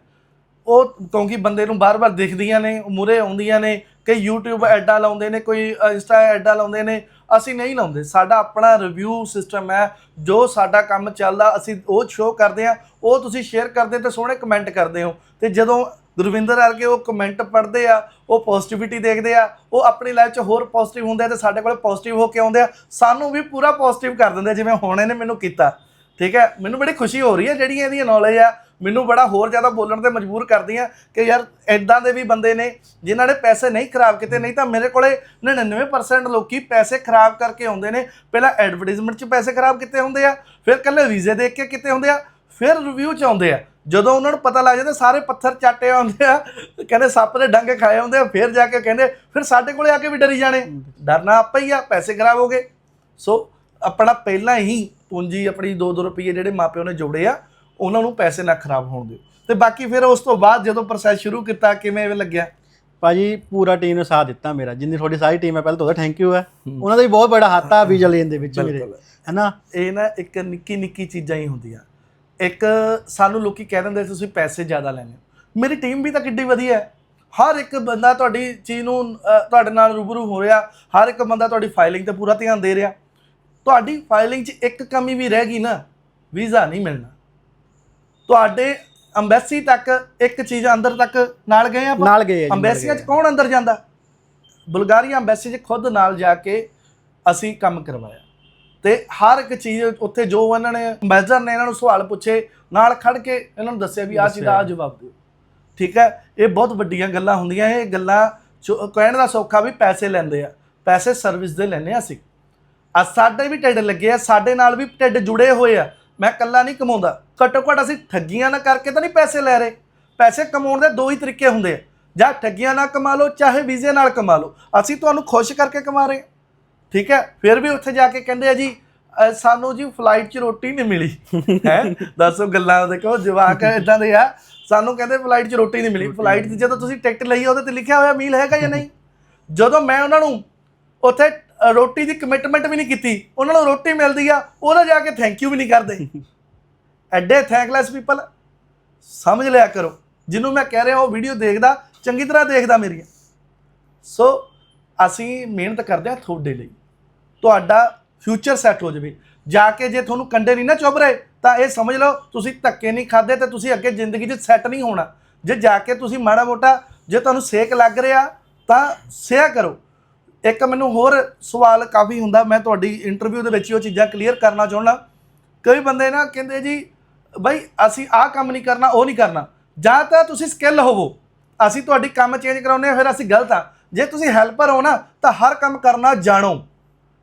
ਉਹ ਕਿਉਂਕਿ ਬੰਦੇ ਨੂੰ ਬਾਰ-ਬਾਰ ਦਿਖਦੀਆਂ ਨੇ ਮੂਰੇ ਆਉਂਦੀਆਂ ਨੇ, ਕਈ YouTube ਐਡਾਂ ਲਾਉਂਦੇ ਨੇ, ਕੋਈ ਇੰਸਟਾ ਐਡਾਂ ਲਾਉਂਦੇ ਨੇ, ਅਸੀਂ ਨਹੀਂ ਲਾਉਂਦੇ। ਸਾਡਾ ਆਪਣਾ ਰਿਵਿਊ ਸਿਸਟਮ ਹੈ, ਜੋ ਸਾਡਾ ਕੰਮ ਚੱਲਦਾ, ਅਸੀਂ ਉਹ ਸ਼ੋਅ ਕਰਦੇ ਆ ਉਹ ਤੁਸੀਂ ਸ਼ੇਅਰ ਕਰਦੇ ਤੇ ਸੋਹਣੇ ਕਮੈਂਟ ਕਰਦੇ ਹੋ। ਤੇ ਜਦੋਂ ਗੁਰਵਿੰਦਰ ਵਰਗੇ ਉਹ ਕਮੈਂਟ ਪੜ੍ਹਦੇ ਆ, ਉਹ ਪੋਜ਼ਿਟਿਵਿਟੀ ਦੇਖਦੇ ਆ, ਉਹ ਆਪਣੀ ਲਾਈਫ 'ਚ ਹੋਰ ਪੋਜ਼ਿਟਿਵ ਹੁੰਦੇ ਆ ਤੇ ਸਾਡੇ ਕੋਲ ਪੋਜ਼ਿਟਿਵ ਹੋ ਕੇ ਆਉਂਦੇ ਆ, ਸਾਨੂੰ ਵੀ ਪੂਰਾ ਪੋਜ਼ਿਟਿਵ ਕਰ ਦਿੰਦੇ ਜਿਵੇਂ ਹੁਣ ਇਹਨੇ ਮੈਨੂੰ ਕੀਤਾ। ਠੀਕ ਹੈ? ਮੈਨੂੰ ਬੜੀ ਖੁਸ਼ੀ ਹੋ ਰਹੀ ਹੈ ਜਿਹੜੀਆਂ ਇਹਦੀਆਂ ਨੌਲੇਜ ਆ। ਮੈਨੂੰ ਬੜਾ ਹੋਰ ਜ਼ਿਆਦਾ ਬੋਲਣ ਤੇ ਮਜਬੂਰ ਕਰਦੀਆਂ ਕਿ ਯਾਰ ਐਦਾਂ ਦੇ ਵੀ ਬੰਦੇ ਨੇ, ਜਿਨ੍ਹਾਂ ਨੇ ਪੈਸੇ ਨਹੀਂ ਖਰਾਬ ਕੀਤੇ, ਨਹੀਂ ਤਾਂ ਮੇਰੇ ਕੋਲੇ 99% ਲੋਕੀ ਪੈਸੇ ਖਰਾਬ ਕਰਕੇ ਆਉਂਦੇ ਨੇ। ਪਹਿਲਾਂ ਐਡਵਰਟਾਈਜ਼ਮੈਂਟ 'ਚ ਪੈਸੇ ਖਰਾਬ ਕੀਤੇ ਹੁੰਦੇ ਆ, ਫਿਰ ਕੱਲੇ ਵੀਜ਼ੇ ਦੇਖ ਕੇ ਕੀਤੇ ਹੁੰਦੇ ਆ, ਫਿਰ ਰਿਵਿਊ 'ਚ ਆਉਂਦੇ ਆ। ਜਦੋਂ ਉਹਨਾਂ ਨੂੰ ਪਤਾ ਲੱਗ ਜਾਂਦਾ, ਸਾਰੇ ਪੱਥਰ ਚਾਟੇ ਆਉਂਦੇ ਆ, ਕਹਿੰਦੇ ਸੱਪ ਦੇ ਡੰਗ ਖਾਏ ਹੁੰਦੇ ਆ, ਫਿਰ ਜਾ ਕੇ ਕਹਿੰਦੇ, ਫਿਰ ਸਾਡੇ ਕੋਲੇ ਆ ਕੇ ਵੀ ਡਰੀ ਜਾਣੇ। ਡਰਨਾ ਆਪਾ ਹੀ ਆ, ਪੈਸੇ ਖਰਾਬ ਹੋ ਗਏ। ਸੋ ਆਪਣਾ ਪਹਿਲਾਂ ਹੀ ਪੂੰਜੀ ਆਪਣੀ 2-2 ਰੁਪਏ ਜਿਹੜੇ ਮਾਪਿਓ ਨੇ ਜੋੜੇ ਆ ਉਹਨਾਂ ਨੂੰ ਪੈਸੇ ਨਾ ਖਰਾਬ ਹੋਣ ਦਿਓ। ਤੇ ਬਾਕੀ ਫਿਰ ਉਸ ਤੋਂ ਬਾਅਦ ਜਦੋਂ ਪ੍ਰੋਸੈਸ ਸ਼ੁਰੂ ਕੀਤਾ ਕਿਵੇਂ ਲੱਗਿਆ? ਭਾਜੀ ਪੂਰਾ ਟੀਮ ਨੇ ਸਾਥ ਦਿੱਤਾ ਮੇਰਾ। ਜਿੰਨੀ ਤੁਹਾਡੀ ਸਾਰੀ ਟੀਮ ਹੈ ਪਹਿਲਾਂ ਤੁਹਾਡਾ ਥੈਂਕ ਯੂ ਹੈ। ਉਹਨਾਂ ਦਾ ਵੀ ਬਹੁਤ ਬੜਾ ਹੱਥ ਆ ਵੀਜ਼ਾ ਲੈਣ ਦੇ ਵਿੱਚ ਮੇਰੇ। ਹੈਨਾ? ਇਹ ਨਾ ਇੱਕ ਨਿੱਕੀ ਨਿੱਕੀ ਚੀਜ਼ਾਂ ਹੀ ਹੁੰਦੀਆਂ। ਇੱਕ ਸਾਨੂੰ ਲੋਕੀ ਕਹਿ ਦਿੰਦੇ ਤੁਸੀਂ ਪੈਸੇ ਜ਼ਿਆਦਾ ਲੈਣੇ। ਮੇਰੀ ਟੀਮ ਵੀ ਤਾਂ ਕਿੱਡੀ ਵਧੀਆ ਹੈ। ਹਰ ਇੱਕ ਬੰਦਾ ਤੁਹਾਡੀ ਚੀਜ਼ ਨੂੰ ਤੁਹਾਡੇ ਨਾਲ ਰੂਬਰੂ ਹੋ ਰਿਹਾ। ਹਰ ਇੱਕ ਬੰਦਾ ਤੁਹਾਡੀ ਫਾਈਲਿੰਗ ਤੇ ਪੂਰਾ ਧਿਆਨ ਦੇ ਰਿਹਾ। ਤੁਹਾਡੀ ਫਾਈਲਿੰਗ 'ਚ ਇੱਕ ਕਮੀ ਵੀ ਰਹਿ ਗਈ ਨਾ ਵੀਜ਼ਾ ਨਹੀਂ ਮਿਲਣਾ। ਤੁਹਾਡੇ ਅੰਬੈਸੀ ਤੱਕ ਇੱਕ ਚੀਜ਼ ਅੰਦਰ ਤੱਕ ਨਾਲ ਗਏ ਆਪਾਂ? ਨਾਲ ਗਏ ਆ ਜੀ, ਨਾਲ ਅੰਬੈਸੀਆਂ 'ਚ ਗਏ। ਕੌਣ ਅੰਦਰ ਜਾਂਦਾ? ਬੁਲਗਾਰੀਆ ਅੰਬੈਸੀ 'ਚ ਖੁਦ ਨਾਲ ਜਾ ਕੇ ਅਸੀਂ ਕੰਮ ਕਰਵਾਇਆ। ਤੇ ਹਰ ਇੱਕ ਚੀਜ਼ ਉੱਥੇ ਜੋ ਉਹਨਾਂ ਨੇ ਅੰਬੈਸਡਰ ਨੇ ਇਹਨਾਂ ਨੂੰ ਸਵਾਲ ਪੁੱਛੇ ਨਾਲ ਖੜ ਕੇ ਇਹਨਾਂ ਨੂੰ ਦੱਸਿਆ ਵੀ ਆਹ ਚੀਜ਼ ਦਾ ਆਹ ਜਵਾਬ ਦਿਓ। ਠੀਕ ਹੈ? ਇਹ ਬਹੁਤ ਵੱਡੀਆਂ ਗੱਲਾਂ ਹੁੰਦੀਆਂ ਇਹ ਗੱਲਾਂ ਜੋ- ਕਹਿਣ ਦਾ ਸੌਖਾ ਵੀ ਪੈਸੇ ਲੈਂਦੇ ਆ ਪੈਸੇ ਸਰਵਿਸ ਦੇ ਲੈਂਦੇ ਆ ਅਸੀਂ। ਆ ਸਾਡੇ ਵੀ ਢਿੱਡ ਲੱਗੇ ਆ ਸਾਡੇ ਨਾਲ ਵੀ ਢਿੱਡ ਜੁੜੇ ਹੋਏ ਆ। ਮੈਂ ਇਕੱਲਾ ਨਹੀਂ ਕਮਾਉਂਦਾ। ਘੱਟੋ ਘੱਟ ਅਸੀਂ ਠੱਗੀਆਂ ਨਾ ਕਰਕੇ ਤਾਂ ਨਹੀਂ ਪੈਸੇ ਲੈ ਰਹੇ। ਪੈਸੇ ਕਮਾਉਣ ਦੇ ਦੋ ਹੀ ਤਰੀਕੇ ਹੁੰਦੇ ਆ। ਜਾਂ ਠੱਗੀਆਂ ਨਾਲ ਕਮਾ ਲਓ ਚਾਹੇ ਵੀਜ਼ੇ ਨਾਲ ਕਮਾ ਲਓ। ਅਸੀਂ ਤੁਹਾਨੂੰ ਖੁਸ਼ ਕਰਕੇ ਕਮਾ ਰਹੇ। ਠੀਕ ਹੈ? ਫਿਰ ਵੀ ਉੱਥੇ ਜਾ ਕੇ ਕਹਿੰਦੇ ਆ ਜੀ ਸਾਨੂੰ ਜੀ ਫਲਾਈਟ 'ਚ ਰੋਟੀ ਨਹੀਂ ਮਿਲੀ। ਹੈ? ਦੱਸੋ ਗੱਲਾਂ ਦੇਖੋ ਜਵਾਕ ਇਦਾਂ ਦੇ ਆ। ਸਾਨੂੰ ਕਹਿੰਦੇ ਫਲਾਈਟ 'ਚ ਰੋਟੀ ਨਹੀਂ ਮਿਲੀ। ਫਲਾਈਟ 'ਚ ਜਦੋਂ ਤੁਸੀਂ ਟਿਕਟ ਲਈ ਉਹਦੇ ਤੇ ਲਿਖਿਆ ਹੋਇਆ ਮੀਲ ਹੈਗਾ ਜਾਂ ਨਹੀਂ? ਜਦੋਂ ਮੈਂ ਉਹਨਾਂ ਨੂੰ ਉੱਥੇ ਰੋਟੀ ਦੀ ਕਮਿਟਮੈਂਟ ਵੀ ਨਹੀਂ ਕੀਤੀ। ਉਹਨਾਂ ਨੂੰ ਰੋਟੀ ਮਿਲਦੀ ਆ ਉਹਦਾ ਜਾ ਕੇ ਥੈਂਕ ਯੂ ਵੀ ਨਹੀਂ ਕਰਦੇ। ਐਡੇ ਥੈਂਕਲੈਸ ਪੀਪਲ ਸਮਝ ਲਿਆ ਕਰੋ। ਜਿਹਨੂੰ ਮੈਂ ਕਹਿ ਰਿਹਾ ਉਹ ਵੀਡੀਓ ਦੇਖਦਾ ਚੰਗੀ ਤਰ੍ਹਾਂ ਦੇਖਦਾ ਮੇਰੀਆਂ ਸੋ ਅਸੀਂ ਮਿਹਨਤ ਕਰਦੇ ਹਾਂ ਤੁਹਾਡੇ ਲਈ। ਤੁਹਾਡਾ ਫਿਊਚਰ ਸੈੱਟ ਹੋ ਜਾਵੇ। ਜਾ ਕੇ ਜੇ ਤੁਹਾਨੂੰ ਕੰਡੇ ਨਹੀਂ ਨਾ ਚੁੱਭ ਰਹੇ ਤਾਂ ਇਹ ਸਮਝ ਲਓ ਤੁਸੀਂ ਧੱਕੇ ਨਹੀਂ ਖਾਦੇ ਤੇ ਤੁਸੀਂ ਅੱਗੇ ਜ਼ਿੰਦਗੀ 'ਚ ਸੈੱਟ ਨਹੀਂ ਹੋਣਾ। ਜੇ ਜਾ ਕੇ ਤੁਸੀਂ ਮਾੜਾ ਮੋਟਾ ਜੇ ਤੁਹਾਨੂੰ ਸੇਕ ਲੱਗ ਰਿਹਾ ਤਾਂ ਸਿਆ ਕਰੋ। ਇੱਕ ਮੈਨੂੰ ਹੋਰ ਸਵਾਲ ਕਾਫੀ ਹੁੰਦਾ, ਮੈਂ ਤੁਹਾਡੀ ਇੰਟਰਵਿਊ ਦੇ ਵਿੱਚ ਹੀ ਉਹ ਚੀਜ਼ਾਂ ਕਲੀਅਰ ਕਰਨਾ ਚਾਹੁੰਦਾ। ਕਈ ਬੰਦੇ ਨਾ ਕਹਿੰਦੇ ਜੀ, ਬਈ, ਅਸੀਂ ਆਹ ਕੰਮ ਨਹੀਂ ਕਰਨਾ, ਉਹ ਨਹੀਂ ਕਰਨਾ। ਜਾਂ ਤਾਂ ਤੁਸੀਂ ਸਕਿੱਲ ਹੋਵੋ। ਅਸੀਂ ਤੁਹਾਡੀ ਕੰਮ ਚੇਂਜ ਕਰਾਉਂਦੇ ਹਾਂ, ਫਿਰ ਅਸੀਂ ਗਲਤ ਆ ਜੇ ਤੁਸੀਂ ਹੈਲਪਰ ਹੋ ਨਾ, ਤਾਂ ਹਰ ਕੰਮ ਕਰਨਾ ਜਾਣੋ।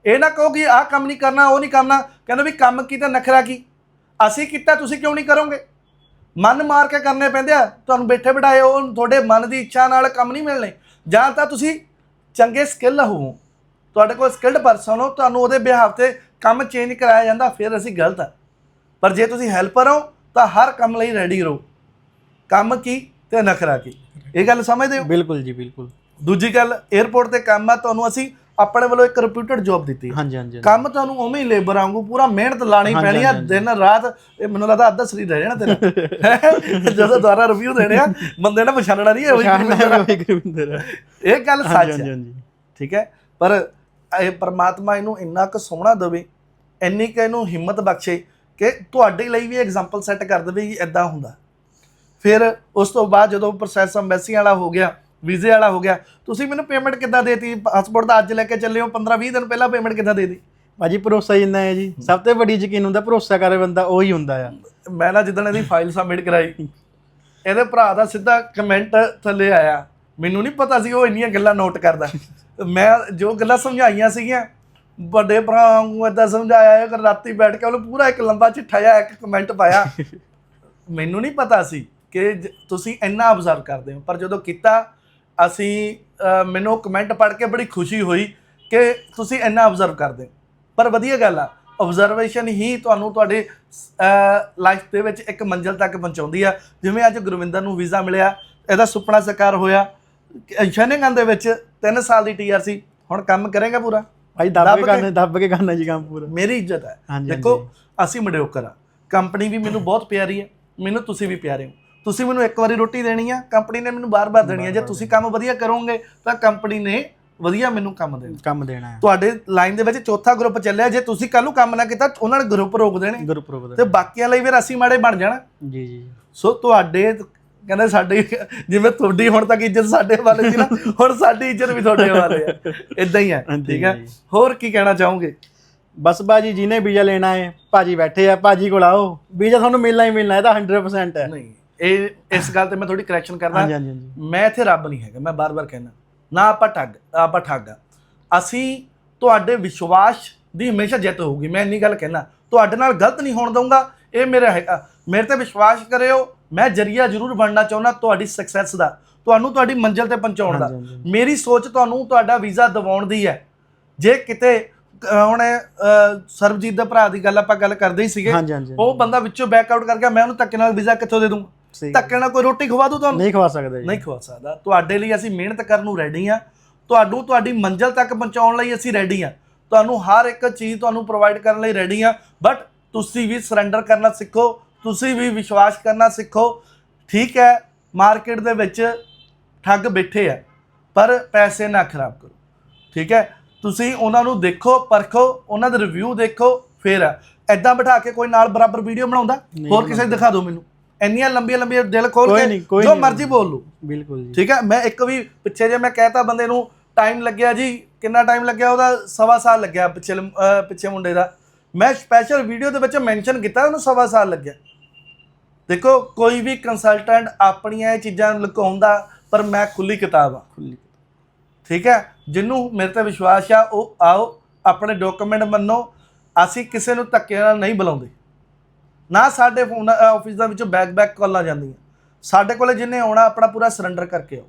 ਇਹ ਨਾ ਕਹੋ ਕਿ ਆਹ ਕੰਮ ਨਹੀਂ ਕਰਨਾ, ਉਹ ਨਹੀਂ ਕਰਨਾ। ਕਹਿੰਦੇ ਵੀ ਕੰਮ ਕੀ ਤਾਂ ਨਖਰਾ ਕੀ? ਅਸੀਂ ਕੀਤਾ, ਤੁਸੀਂ ਕਿਉਂ ਨਹੀਂ ਕਰੋਗੇ? ਮਨ ਮਾਰ ਕੇ ਕਰਨੇ ਪੈਂਦੇ ਆ। ਤੁਹਾਨੂੰ ਬੈਠੇ ਬਿਠਾਏ ਉਹ ਤੁਹਾਡੇ ਮਨ ਦੀ ਇੱਛਾ ਨਾਲ ਕੰਮ ਨਹੀਂ ਮਿਲਣੇ। ਜਾਂ ਤਾਂ ਤੁਸੀਂ ਚੰਗੇ ਸਕਿੱਲ ਹੋਵੋ ਤੁਹਾਡੇ ਕੋਲ ਸਕਿੱਲਡ ਪਰਸਨ ਹੋ ਤੁਹਾਨੂੰ ਉਹਦੇ ਬਿਹਾਫ ਤੇ ਕੰਮ ਚੇਂਜ ਕਰਾਇਆ ਜਾਂਦਾ ਫਿਰ ਅਸੀਂ ਗਲਤ ਆ। ਪਰ ਜੇ ਤੁਸੀਂ ਹੈਲਪਰ ਹੋ ਤਾਂ ਹਰ ਕੰਮ ਲਈ ਰੈਡੀ ਰਹੋ। ਕੰਮ ਕੀ ਤੇ ਨਖਰਾ ਕੀ। ਇਹ ਗੱਲ ਸਮਝਦੇ ਹੋ? ਬਿਲਕੁਲ ਜੀ ਬਿਲਕੁਲ। ਦੂਜੀ ਗੱਲ 에어ਪੋਰਟ ਤੇ ਕੰਮ ਆ ਤੁਹਾਨੂੰ ਅਸੀਂ ਆਪਣੇ ਵੱਲੋਂ ਇੱਕ ਰਿਪਿਊਟਡ ਜੌਬ ਦਿੱਤੀ। ਹਾਂਜੀ ਹਾਂਜੀ ਕੰਮ ਤੁਹਾਨੂੰ ਉਵੇਂ ਹੀ ਲੇਬਰ ਵਾਂਗੂ ਪੂਰਾ ਮਿਹਨਤ ਲਾਣੀ ਪੈਣੀ ਆ ਦਿਨ ਰਾਤ ਇਹ ਮੈਨੂੰ ਲੱਗਦਾ ਅੱਧਾ ਸਰੀਰ ਰਹਿ ਜਾਣਾ ਤੇਰਾ। ਜਦੋਂ ਦੁਬਾਰਾ ਰਿਵਿਊ ਦੇਣੇ ਆ ਬੰਦੇ ਨੇ ਪਛਾਣਨਾ ਨਹੀਂ ਇਹ ਇਹ ਗੱਲ ਸੱਚ ਹੈ ਹਾਂਜੀ ਠੀਕ ਹੈ? ਪਰ ਇਹ ਪਰਮਾਤਮਾ ਇਹਨੂੰ ਇੰਨਾ ਕੁ ਸੋਹਣਾ ਦੇਵੇ ਇੰਨੀ ਕੁ ਇਹਨੂੰ ਹਿੰਮਤ ਬਖਸ਼ੇ ਕਿ ਤੁਹਾਡੇ ਲਈ ਵੀ ਐਗਜ਼ਾਮਪਲ ਸੈੱਟ ਕਰ ਦੇਵੇ ਕਿ ਇਦਾਂ ਹੁੰਦਾ। ਫਿਰ ਉਸ ਤੋਂ ਬਾਅਦ ਜਦੋਂ ਪ੍ਰੋਸੈਸ ਅੰਬੈਸੀ ਵਾਲਾ ਹੋ ਗਿਆ ਵੀਜ਼ੇ ਵਾਲਾ ਹੋ ਗਿਆ। ਤੁਸੀਂ ਮੈਨੂੰ ਪੇਮੈਂਟ ਕਿੱਦਾਂ ਦੇਤੀ? ਪਾਸਪੋਰਟ ਦਾ ਅੱਜ ਲੈ ਕੇ ਚੱਲੇ ਹੋ 15 20 ਦਿਨ ਪਹਿਲਾਂ ਪੇਮੈਂਟ ਕਿੱਦਾਂ ਦੇ ਦੀ? ਭਾਜੀ ਭਰੋਸਾ ਹੀ ਇੰਨਾ ਹੈ ਜੀ। ਸਭ ਤੋਂ ਵੱਡੀ ਯਕੀਨ ਹੁੰਦਾ ਭਰੋਸਾ ਕਰੇ ਬੰਦਾ ਉਹੀ ਹੁੰਦਾ ਆ। ਮੈਂ ਨਾ ਜਿੱਦਣ ਇਹਦੀ ਫਾਈਲ ਸਬਮਿਟ ਕਰਾਈ ਇਹਦੇ ਭਰਾ ਦਾ ਸਿੱਧਾ ਕਮੈਂਟ ਥੱਲੇ ਆਇਆ। ਮੈਨੂੰ ਨਹੀਂ ਪਤਾ ਸੀ ਉਹ ਇੰਨੀਆਂ ਗੱਲਾਂ ਨੋਟ ਕਰਦਾ। ਮੈਂ ਜੋ ਗੱਲਾਂ ਸਮਝਾਈਆਂ ਸੀਗੀਆਂ ਵੱਡੇ ਭਰਾ ਨੂੰ ਏਦਾਂ ਸਮਝਾਇਆ ਕਿ ਰਾਤੀ ਬੈਠ ਕੇ ਉਹਨੇ ਪੂਰਾ ਇੱਕ ਲੰਬਾ ਚਿੱਠਾ ਜਿਹਾ ਇੱਕ ਕਮੈਂਟ ਪਾਇਆ। ਮੈਨੂੰ ਨਹੀਂ ਪਤਾ ਸੀ ਕਿ ਤੁਸੀਂ ਇੰਨਾ ਆਬਜ਼ਰਵ ਕਰਦੇ ਹੋ ਪਰ ਜਦੋਂ ਕੀਤਾ ਅਸੀਂ ਮੈਨੂੰ ਕਮੈਂਟ ਪੜ੍ਹ ਕੇ ਬੜੀ ਖੁਸ਼ੀ ਹੋਈ ਕਿ ਤੁਸੀਂ ਇੰਨਾ ਆਬਜ਼ਰਵ ਕਰਦੇ। ਪਰ ਵਧੀਆ ਗੱਲ ਆ ਆਬਜ਼ਰਵੇਸ਼ਨ ਹੀ ਤੁਹਾਨੂੰ ਤੁਹਾਡੇ ਲਾਈਫ ਦੇ ਵਿੱਚ ਇੱਕ ਮੰਜ਼ਿਲ ਤੱਕ ਪਹੁੰਚਾਉਂਦੀ ਆ। ਜਿਵੇਂ ਅੱਜ ਗੁਰਵਿੰਦਰ ਨੂੰ ਵੀਜ਼ਾ ਮਿਲਿਆ ਇਹਦਾ ਸੁਪਨਾ ਸਾਕਾਰ ਹੋਇਆ। ਸ਼ਨੇਗਨ ਦੇ ਵਿੱਚ 3 ਸਾਲ ਦੀ ਟੀਆਰਸੀ ਹੁਣ ਕੰਮ ਕਰੇਗਾ ਪੂਰਾ। ਭਾਈ ਦੱਬ ਦੱਬ ਕੇ ਕੇ- ਕਰਨਾ ਦੱਬ ਕੇ ਕਰਨਾ ਜੀ ਕੰਮ ਪੂਰਾ। ਮੇਰੀ ਇੱਜ਼ਤ ਹੈ। ਹਾਂਜੀ, ਦੇਖੋ ਅਸੀਂ ਮਡਿਓਕਰ ਆ। ਕੰਪਨੀ ਵੀ ਮੈਨੂੰ ਬਹੁਤ ਪਿਆਰੀ ਹੈ। ਮੈਨੂੰ ਤੁਸੀਂ ਵੀ ਪਿਆਰੇ ਹੋ। ਤੁਸੀਂ ਮੈਨੂੰ ਇੱਕ ਵਾਰੀ ਰੋਟੀ ਦੇਣੀ ਆ ਕੰਪਨੀ ਨੇ ਮੈਨੂੰ ਬਾਰ-ਬਾਰ ਦੇਣੀ ਆ। ਜੇ ਤੁਸੀਂ ਕੰਮ ਵਧੀਆ ਕਰੋਗੇ ਤਾਂ ਕੰਪਨੀ ਨੇ ਵਧੀਆ ਮੈਨੂੰ ਕੰਮ ਦੇਣਾ। ਕੰਮ ਦੇਣਾ ਹੈ। ਤੁਹਾਡੇ ਲਾਈਨ ਦੇ ਵਿੱਚ ਚੌਥਾ ਗਰੁੱਪ ਚੱਲਿਆ ਜੇ ਤੁਸੀਂ ਕੱਲ ਨੂੰ ਕੰਮ ਨਾ ਕੀਤਾ ਉਹਨਾਂ ਨੇ ਗਰੁੱਪ ਰੋਕ ਦੇਣੇ। ਗੁਰਪੁਰਬ ਤੇ ਦਾ ਬਾਕੀਆਂ ਲਈ ਫਿਰ ਅਸੀਂ ਮਾੜੇ ਬਣ ਜਾਣਾ। ਜੀ ਜੀ ਸੋ ਤੁਹਾਡੇ ਕਹਿੰਦੇ ਸਾਡੇ ਜਿਵੇਂ ਤੁਹਾਡੀ ਹੁਣ ਤੱਕ ਇੱਜ਼ਤ ਸਾਡੇ ਵਾਲੇ ਸੀ ਨਾ ਹੁਣ ਸਾਡੀ ਇੱਜ਼ਤ ਵੀ ਤੁਹਾਡੇ ਵਾਲੇ ਆ। ਇਦਾਂ ਹੀ ਹੈ ਠੀਕ ਹੈ। ਹੋਰ ਕੀ ਕਹਿਣਾ ਚਾਹੋਗੇ? ਬਸ ਬਾਜੀ ਜਿਹਨੇ ਵੀਜ਼ਾ ਲੈਣਾ ਹੈ ਭਾਜੀ ਬੈਠੇ ਆ ਭਾਜੀ ਕੋਲ ਆਓ। ਵੀਜ਼ਾ ਤੁਹਾਨੂੰ ਮਿਲਣਾ ਹੀ ਮਿਲਣਾ ਇਹ ਤਾਂ 100% ਹੈ। ਨਹੀਂ। ਇਹ ਇਸ ਗੱਲ ਤੇ ਮੈਂ ਥੋੜੀ ਕਰੈਕਸ਼ਨ ਕਰਦਾ। ਹਾਂਜੀ ਹਾਂਜੀ ਹਾਂਜੀ। ਮੈਂ ਇੱਥੇ ਰੱਬ ਨਹੀਂ ਹੈਗਾ ਮੈਂ ਬਾਰ-ਬਾਰ ਕਹਿੰਦਾ। ਨਾ ਆਪਾਂ ਠੱਗ ਆਪਾਂ ਠੱਗ ਆ। ਅਸੀਂ ਤੁਹਾਡੇ ਵਿਸ਼ਵਾਸ ਦੀ ਹਮੇਸ਼ਾ ਜਿੱਤ ਹੋਊਗੀ ਮੈਂ ਇੰਨੀ ਗੱਲ ਕਹਿਣਾ ਤੁਹਾਡੇ ਨਾਲ ਗਲਤ ਨਹੀਂ ਹੋਣ ਦਊਂਗਾ ਇਹ ਮੇਰਾ ਹੈਗਾ। ਮੇਰੇ ਤੇ ਵਿਸ਼ਵਾਸ ਕਰਿਓ ਮੈਂ ਜਰੀਆ ਜ਼ਰੂਰ ਬਣਨਾ ਚਾਹੁੰਦਾ ਤੁਹਾਡੀ ਸਕਸੈਸ ਦਾ ਤੁਹਾਨੂੰ ਤੁਹਾਡੀ ਮੰਜ਼ਿਲ ਤੇ ਪਹੁੰਚਾਉਣ ਦਾ। ਹਾਂਜੀ, ਹਾਂਜੀ। ਮੇਰੀ ਸੋਚ ਤੁਹਾਨੂੰ ਤੁਹਾਡਾ ਵੀਜ਼ਾ ਦਿਵਾਉਣ ਦੀ ਹੈ। ਜੇ ਕਿਤੇ ਅਹ, ਹੁਣ ਅਹ, ਸਰਬਜੀਤ ਦੇ ਭਰਾ ਦੀ ਗੱਲ ਆਪਾਂ ਗੱਲ ਕਰਦੇ ਹੀ ਸੀਗੇ। ਹਾਂਜੀ ਹਾਂਜੀ ਉਹ ਬੰਦਾ ਵਿੱਚੋਂ ਬੈਕ ਆਊਟ ਕਰ ਗਿਆ ਮੈਂ ਉਹਨੂੰ ਧੱਕੇ ਨਾਲ ਵੀਜ਼ਾ ਕਿੱਥੋਂ ਦੇ ਦੂੰ ਸਹੀ ਧੱਕੇ ਨਾਲ ਕੋਈ ਰੋਟੀ ਖਵਾ ਦੂੰ ਤੁਹਾਨੂੰ? ਨਹੀਂ ਖਵਾ ਸਕਦੇ ਜੀ। ਨਹੀਂ ਖਵਾ ਸਕਦਾ। ਤੁਹਾਡੇ ਲਈ ਅਸੀਂ ਮਿਹਨਤ ਕਰਨ ਨੂੰ ਰੈਡੀ ਆ ਤੁਹਾਨੂੰ ਤੁਹਾਡੀ ਮੰਜ਼ਿਲ ਤੱਕ ਪਹੁੰਚਾਉਣ ਲਈ ਅਸੀਂ ਰੈਡੀ ਆ ਤੁਹਾਨੂੰ ਹਰ ਇੱਕ ਚੀਜ਼ ਤੁਹਾਨੂੰ ਪ੍ਰੋਵਾਈਡ ਕਰਨ ਲਈ ਰੈਡੀ ਆ ਬਟ ਤੁਸੀਂ ਵੀ ਸਰੈਂਡਰ ਕਰਨਾ ਸਿੱਖੋ। ਤੁਸੀਂ ਵੀ ਵਿਸ਼ਵਾਸ ਕਰਨਾ ਸਿੱਖੋ। ਠੀਕ ਹੈ ਮਾਰਕੀਟ ਦੇ ਵਿੱਚ ਠੱਗ ਬੈਠੇ ਆ। ਪਰ ਪੈਸੇ ਨਾ ਖਰਾਬ ਕਰੋ। ਠੀਕ ਹੈ ਤੁਸੀਂ ਉਹਨਾਂ ਨੂੰ ਦੇਖੋ ਪਰਖੋ ਉਹਨਾਂ ਦੇ ਰਿਵਿਊ ਦੇਖੋ ਫਿਰ ਐਦਾਂ ਬਿਠਾ ਕੇ ਕੋਈ ਨਾਲ ਬਰਾਬਰ ਵੀਡੀਓ ਬਣਾਉਂਦਾ? ਨਹੀਂ ਹੋਰ ਕਿਸੇ ਨੂੰ ਦਿਖਾ ਦਿਓ ਮੈਨੂੰ। ਇੰਨੀਆਂ ਲੰਬੀਆਂ ਲੰਬੀਆਂ ਦਿਲ ਖੋਲ ਕੋਈ ਕੇ ਨਹੀਂ, ਕੋਈ ਜੋ ਨਹੀਂ। ਮਰਜ਼ੀ ਬੋਲ ਲਓ। ਬਿਲਕੁਲ ਜੀ। ਠੀਕ ਹੈ? ਮੈਂ ਇੱਕ ਵੀ ਪਿੱਛੇ ਜੇ ਮੈਂ ਕਹਿਤਾ ਬੰਦੇ ਨੂੰ ਟਾਈਮ ਲੱਗਿਆ ਜੀ ਕਿੰਨਾ ਟਾਈਮ ਲੱਗਿਆ ਉਹਦਾ? ਸਵਾ ਸਾਲ ਲੱਗਿਆ ਪਿੱਛੇ ਅਹ ਪਿੱਛੇ ਮੁੰਡੇ ਦਾ। ਮੈਂ ਸਪੈਸ਼ਲ ਵੀਡੀਓ ਦੇ ਵਿੱਚ ਮੈਂਸ਼ਨ ਕੀਤਾ ਉਹਨੂੰ ਸਵਾ ਸਾਲ ਲੱਗਿਆ। ਦੇਖੋ ਕੋਈ ਵੀ ਕੰਸਲਟੈਂਟ ਆਪਣੀਆਂ ਇਹ ਚੀਜ਼ਾਂ ਲੁਕਾਉਂਦਾ ਪਰ ਮੈਂ ਖੁੱਲੀ ਕਿਤਾਬ ਆ ਖੁੱਲੀ ਠੀਕ ਹੈ? ਜਿਹਨੂੰ ਮੇਰੇ ਤੇ ਵਿਸ਼ਵਾਸ ਆ ਉਹ ਆਓ ਆਪਣੇ ਡਾਕੂਮੈਂਟ ਮੰਨੋ। ਅਸੀਂ ਕਿਸੇ ਨੂੰ ਧੱਕੇ ਨਾਲ ਨਹੀਂ ਬੁਲਾਉਂਦੇ। ਨਾ ਸਾਡੇ ਫੋਨ ਆਫਿਸ ਦਾ ਵਿੱਚੋਂ ਬੈਕ ਬੈਕ ਕਾਲਾਂ ਜਾਂਦੀਆਂ। ਸਾਡੇ ਕੋਲੇ ਜਿੰਨੇ ਆਉਣਾ ਆਪਣਾ ਪੂਰਾ ਸਰੈਂਡਰ ਕਰਕੇ ਆਓ।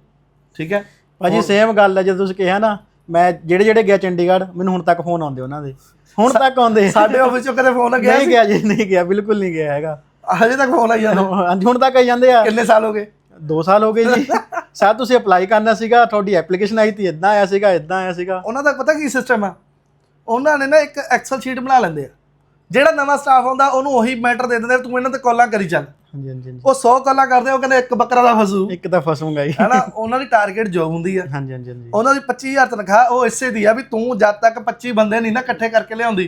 ਠੀਕ ਹੈ? ਭਾਜੀ ਸੇਮ ਗੱਲ ਹੈ ਜਦੋਂ ਤੁਸੀਂ ਕਿਹਾ ਨਾ ਮੈਂ ਜਿਹੜੇ ਜਿਹੜੇ ਗਿਆ ਚੰਡੀਗੜ੍ਹ ਮੈਨੂੰ ਹੁਣ ਤੱਕ ਫੋਨ ਆਉਂਦੇ ਉਹਨਾਂ ਦੇ। ਹੁਣ ਤੱਕ ਆਉਂਦੇ। ਸਾਡੇ ਆਫਿਸ ਚੋਂ ਕਦੇ ਫੋਨ ਗਿਆ ਨਹੀਂ ਗਿਆ ਜੀ ਨਹੀਂ ਗਿਆ ਬਿਲਕੁਲ ਨਹੀਂ ਗਿਆ ਹੈਗਾ। ਹਜੇ ਤੱਕ ਫੋਨ ਆਈ ਜਾਂਦਾ। ਹਾਂਜੀ ਹੁਣ ਤੱਕ ਆਈ ਜਾਂਦੇ ਆ। ਕਿੰਨੇ ਸਾਲ ਹੋ ਗਏ? 2 ਸਾਲ ਹੋ ਗਏ ਜੀ। ਸ਼ਾਇਦ ਤੁਸੀਂ ਅਪਲਾਈ ਕਰਨਾ ਸੀਗਾ ਤੁਹਾਡੀ ਐਪਲੀਕੇਸ਼ਨ ਆਈ ਤੀ ਇਦਾਂ ਆਇਆ ਸੀਗਾ ਇਦਾਂ ਆਇਆ ਸੀਗਾ। ਉਹਨਾਂ ਦਾ ਪਤਾ ਕੀ ਸਿਸਟਮ ਆ? ਉਹਨਾਂ ਨੇ ਨਾ ਇੱਕ ਐਕਸਲ ਸ਼ੀਟ ਬਣਾ ਲੈਂਦੇ ਆ। ਜਿਹੜਾ ਨਵਾਂ ਸਟਾਫ ਆਉਂਦਾ ਉਹਨੂੰ ਉਹੀ ਮੈਟਰ ਦੇ ਦਿੰਦੇ ਤੂੰ ਇਹਨਾਂ ਤੇ ਕਾਲਾਂ ਕਰੀ ਚੱਲ। ਹਾਂਜੀ ਹਾਂਜੀ ਹਾਂਜੀ। ਉਹ 100 ਕਾਲਾਂ ਕਰਦੇ ਆ, ਉਹ ਕਹਿੰਦੇ ਇੱਕ ਬੱਕਰਾ ਦਾ ਫਸੂ ਇੱਕ ਤਾਂ ਫਸੂੰਗਾ ਜੀ ਹੈਨਾ ਉਹਨਾਂ ਦੀ ਟਾਰਗੇਟ ਜੋ ਹੁੰਦੀ ਆ। ਹਾਂਜੀ ਹਾਂਜੀ ਹਾਂਜੀ। ਉਹਨਾਂ ਦੀ 25000 ਤਨਖਾਹ ਉਹ ਇਸੇ ਦੀ ਆ ਵੀ ਤੂੰ ਜਦ ਤੱਕ 25 ਬੰਦੇ ਨਹੀਂ ਨਾ ਇਕੱਠੇ ਕਰਕੇ ਲਿਆਉਂਦੀ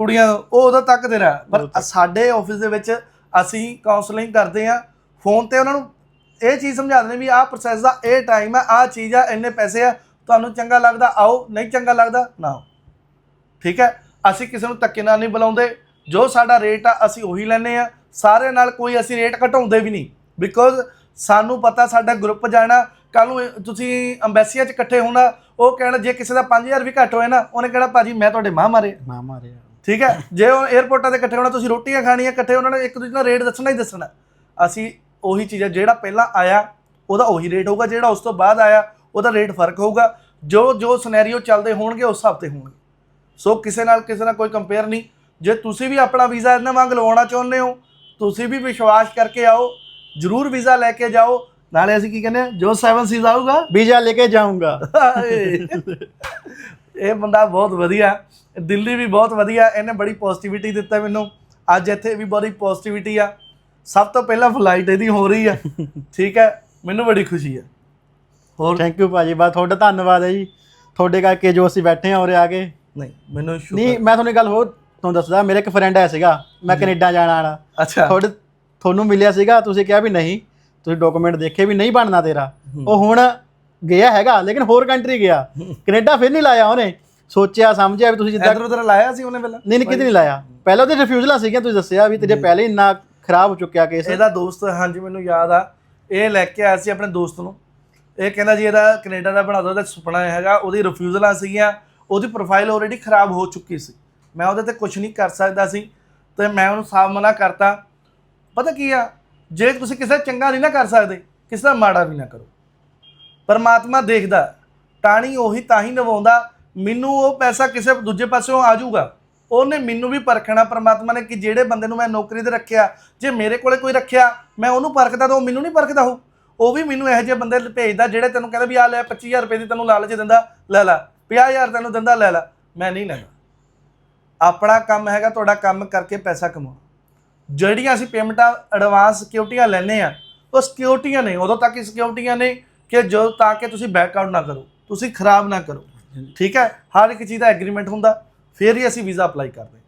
ਕੁੜੀਆਂ ਉਹ ਉਦੋਂ ਤੱਕ ਤੇਰਾ ਪਰ ਸਾਡੇ ਆਫਿਸ ਦੇ ਵਿੱਚ ਅਸੀਂ ਕਾਉਂਸਲਿੰਗ ਕਰਦੇ ਆ ਫੋਨ ਤੇ ਉਹਨਾਂ ਨੂੰ ਇਹ ਚੀਜ਼ ਸਮਝਾ ਦਿੰਦੇ ਵੀ ਆਹ ਪ੍ਰੋਸੈਸ ਦਾ ਇਹ ਟਾਈਮ ਆ ਆਹ ਚੀਜ਼ ਆ ਇੰਨੇ ਪੈਸੇ ਆ ਤੁਹਾਨੂੰ ਚੰਗਾ ਲੱਗਦਾ ਆਓ ਨਹੀਂ ਚੰਗਾ ਲੱਗਦਾ ਨਾ ਆਓ। ਠੀਕ ਹੈ? ਅਸੀਂ ਕਿਸੇ ਨੂੰ ਧੱਕੇ ਨਾਲ ਨਹੀਂ ਬੁਲਾਉਂਦੇ। ਜੋ ਸਾਡਾ ਰੇਟ ਆ ਅਸੀਂ ਉਹੀ ਲੈਨੇ ਆ ਸਾਰੇ ਨਾਲ ਕੋਈ ਅਸੀਂ ਰੇਟ ਘਟਾਉਂਦੇ ਵੀ ਨਹੀਂ। ਬਿਕੋਜ਼ ਸਾਨੂੰ ਪਤਾ ਸਾਡਾ ਗਰੁੱਪ ਜਾਣਾ ਕੱਲ ਨੂੰ ਤੁਸੀਂ ਅੰਬੈਸੀਆ 'ਚ ਇਕੱਠੇ ਹੋਣਾ ਉਹ ਕਹਿਣਾ ਜੇ ਕਿਸੇ ਦਾ 5000 ਵੀ ਘੱਟ ਹੋਏ ਨਾ ਉਹਨੇ ਕਹਿਣਾ ਭਾਜੀ ਮੈਂ ਤੁਹਾਡੇ ਮਾਂ ਮਾਰੇ ਮਾਂ ਮਾਰਿਆ ਠੀਕ ਹੈ? ਜੇ ਉਹ 에어ਪੋਰਟਾਂ ਤੇ ਇਕੱਠੇ ਹੋਣਾ ਤੁਸੀਂ ਰੋਟੀਆਂ ਖਾਣੀਆਂ ਇਕੱਠੇ ਉਹਨਾਂ ਨੇ ਇੱਕ ਦੂਜੇ ਨਾਲ ਰੇਟ ਦੱਸਣਾ ਹੀ ਦੱਸਣਾ। ਅਸੀਂ ਉਹੀ ਚੀਜ਼ ਆ ਜਿਹੜਾ ਪਹਿਲਾਂ ਆਇਆ ਉਹਦਾ ਉਹੀ ਰੇਟ ਹੋਊਗਾ। ਜਿਹੜਾ ਉਸ ਤੋਂ ਬਾਅਦ ਆਇਆ ਉਹਦਾ ਰੇਟ ਫ਼ਰਕ ਹੋਊਗਾ। ਜੋ ਜੋ ਸਿਨੈਰੀਓ ਚੱਲਦੇ ਹੋਣਗੇ ਉਸ ਹਿਸਾਬ ਤੇ ਹੋਣਗੇ। ਸੋ ਕਿਸੇ ਨਾਲ ਕਿਸੇ ਨਾਲ ਕੋਈ ਕੰਪੇਅਰ ਨਹੀਂ। ਜੇ ਤੁਸੀਂ ਵੀ ਆਪਣਾ ਵੀਜ਼ਾ ਇਹਨਾਂ ਵਾਂਗ ਲਵਾਉਣਾ ਚਾਹੁੰਦੇ ਹੋ ਤੁਸੀਂ ਵੀ ਵਿਸ਼ਵਾਸ ਕਰਕੇ ਆਓ ਜਰੂਰ ਵੀਜ਼ਾ ਲੈ ਕੇ ਜਾਓ। ਨਾਲੇ ਅਸੀਂ ਕੀ ਕਹਿੰਦੇ ਆ ਜੋ 7 ਸੀਜ਼ ਆਊਗਾ ਵੀਜ਼ਾ ਲੈ ਕੇ ਜਾਊਂਗਾ। ਇਹ ਬੰਦਾ ਬਹੁਤ ਵਧੀਆ ਦਿੱਲੀ ਵੀ ਬਹੁਤ ਵਧੀਆ ਇਹਨੇ ਬੜੀ ਪੋਜ਼ਿਟਿਵਿਟੀ ਦਿੱਤਾ ਮੈਨੂੰ। ਅੱਜ ਇੱਥੇ ਵੀ ਬੜੀ ਪੋਜ਼ਿਟਿਵਿਟੀ ਆ। ਸਭ ਤੋਂ ਪਹਿਲਾਂ ਫਲਾਈਟ ਇਹਦੀ ਹੋ ਰਹੀ ਆ। ਠੀਕ ਹੈ। ਮੈਨੂੰ ਬੜੀ ਖੁਸ਼ੀ ਆ ਹੋਰ? ਥੈਂਕ ਯੂ ਭਾਜੀ। ਬਾ ਤੁਹਾਡਾ ਧੰਨਵਾਦ ਹੈ ਜੀ। ਤੁਹਾਡੇ ਕਰਕੇ ਜੋ ਅਸੀਂ ਬੈਠੇ ਹਾਂ ਉਰੇ ਆ ਕੇ। ਨਹੀਂ ਮੈਨੂੰ ਸ਼ੁਕਰ ਨਹੀਂ ਮੈਂ ਤੁਹਾਨੂੰ ਇੱਕ ਗੱਲ ਹੋਰ ਤੁਹਾਨੂੰ ਦੱਸਦਾ ਮੇਰੇ ਇੱਕ ਫਰੈਂਡ ਆਇਆ ਸੀਗਾ ਮੈਂ ਕੈਨੇਡਾ ਜਾਣ ਵਾਲਾ। ਅੱਛਾ। ਤੁਹਾਡੇ ਤੁਹਾਨੂੰ ਮਿਲਿਆ ਸੀਗਾ ਤੁਸੀਂ ਕਿਹਾ ਵੀ ਨਹੀਂ ਤੁਸੀਂ ਡਾਕੂਮੈਂਟ ਦੇਖੇ ਵੀ ਨਹੀਂ ਬਣਨਾ ਤੇਰਾ। ਉਹ ਹੁਣ ਗਿਆ ਹੈਗਾ ਲੇਕਿਨ ਹੋਰ ਕੰਟਰੀ ਗਿਆ। ਕੈਨੇਡਾ ਫਿਰ ਨਹੀਂ ਲਾਇਆ ਉਹਨੇ। ਸੋਚਿਆ ਸਮਝਿਆ ਵੀ ਤੁਸੀਂ ਜਿੱਦਾਂ ਇਧਰ ਉਧਰ ਲਾਇਆ ਸੀ ਉਹਨੇ ਪਹਿਲਾਂ? ਨਹੀਂ ਨਹੀਂ ਕਿਤੇ ਨਹੀਂ ਲਾਇਆ। ਪਹਿਲਾਂ ਉਹਦੇ ਰਿਫਿਊਜ਼ਲਾਂ ਸੀਗੀਆਂ ਤੁਸੀਂ ਦੱਸਿਆ ਵੀ ਤੇਰੇ ਪਹਿਲੇ ਇੰਨਾ ਖਰਾਬ ਹੋ ਚੁੱਕਿਆ ਕੇਸ ਇਹਦਾ ਦੋਸਤ ਹਾਂਜੀ ਮੈਨੂੰ ਯਾਦ ਆ। ਇਹ ਲੈ ਕੇ ਆਇਆ ਸੀ ਆਪਣੇ ਦੋਸਤ ਨੂੰ। ਇਹ ਕਹਿੰਦਾ ਜੀ ਇਹਦਾ ਕੈਨੇਡਾ ਦਾ ਬਣਾ ਦੋ ਉਹਦਾ ਸੁਪਨਾ ਹੈਗਾ ਉਹਦੀ ਰਿਫਿਊਜ਼ਲਾਂ ਸੀਗੀਆਂ। ਉਹਦੀ ਪ੍ਰੋਫਾਈਲ ਆਲਰੇਡੀ ਖਰਾਬ ਹੋ ਚੁੱਕੀ ਸੀ। ਮੈਂ ਉਹਦੇ ਤੇ ਕੁਝ ਨਹੀਂ ਕਰ ਸਕਦਾ ਸੀ ਤੇ ਮੈਂ ਉਹਨੂੰ ਸਾਫ਼ ਮਨਾ ਕਰਤਾ। ਪਤਾ ਕੀ ਆ? ਜੇ ਤੁਸੀਂ ਕਿਸੇ ਚੰਗਾ ਨਹੀਂ ਨਾ ਕਰ ਸਕਦੇ, ਕਿਸੇ ਦਾ ਮਾੜਾ ਵੀ ਨਾ ਕਰੋ। ਪਰਮਾਤਮਾ ਦੇਖਦਾ, ਟਾਣੀ ਉਹੀ ਤਾਂ ਹੀ ਨਿਭਾਉਂਦਾ ਮੈਨੂੰ ਉਹ ਪੈਸਾ ਕਿਸੇ ਦੂਜੇ ਪਾਸਿਓਂ ਆ ਜਾਊਗਾ। ਉਹਨੇ ਮੈਨੂੰ ਵੀ ਪਰਖਣਾ, ਪਰਮਾਤਮਾ ਨੇ ਕਿ ਜਿਹੜੇ ਬੰਦੇ ਨੂੰ ਮੈਂ ਨੌਕਰੀ ਤੇ ਰੱਖਿਆ, ਜੇ ਮੇਰੇ ਕੋਲੇ ਕੋਈ ਰੱਖਿਆ, ਮੈਂ ਉਹਨੂੰ ਪਰਖਦਾ ਤਾਂ ਉਹ ਮੈਨੂੰ ਨਹੀਂ ਪਰਖਦਾ ਉਹ। ਉਹ ਵੀ ਮੈਨੂੰ ਇਹੋ ਜਿਹੇ ਬੰਦੇ ਭੇਜਦਾ ਜਿਹੜੇ ਤੈਨੂੰ ਕਹਿੰਦਾ ਵੀ ਆ ਲੈ 25000 ਰੁਪਏ ਦੀ ਤੈਨੂੰ ਲਾਲਚ ਦਿੰਦਾ, ਲੈ ਲੈ। 50000 ਤੈਨੂੰ ਦਿੰਦਾ, ਲੈ ਲੈ। ਮੈਂ ਨਹੀਂ ਲੈਣਾ। ਆਪਣਾ ਕੰਮ ਹੈਗਾ, ਤੁਹਾਡਾ ਕੰਮ ਕਰਕੇ ਪੈਸਾ ਕਮਾਉਣਾ ਜਿਹੜੀਆਂ ਅਸੀਂ ਪੇਮੈਂਟਾਂ ਐਡਵਾਂਸ ਸਿਕਿਉਰਟੀਆਂ ਲੈਨੇ ਆ ਉਹ ਸਿਕਿਉਰਟੀਆਂ ਨੇ। ਉਦੋਂ ਤੱਕ ਹੀ ਸਿਕਿਉਰਟੀਆਂ ਨੇ ਕਿ ਜੋ ਤਾਂ ਕਿ ਤੁਸੀਂ ਬੈਕ ਆਊਟ ਨਾ ਕਰੋ। ਤੁਸੀਂ ਖਰਾਬ ਨਾ ਕਰੋ। ਠੀਕ ਹੈ? ਹਰ ਇੱਕ ਚੀਜ਼ ਦਾ ਐਗਰੀਮੈਂਟ ਹੁੰਦਾ। ਫਿਰ ਹੀ ਅਸੀਂ ਵੀਜ਼ਾ ਅਪਲਾਈ ਕਰਦੇ।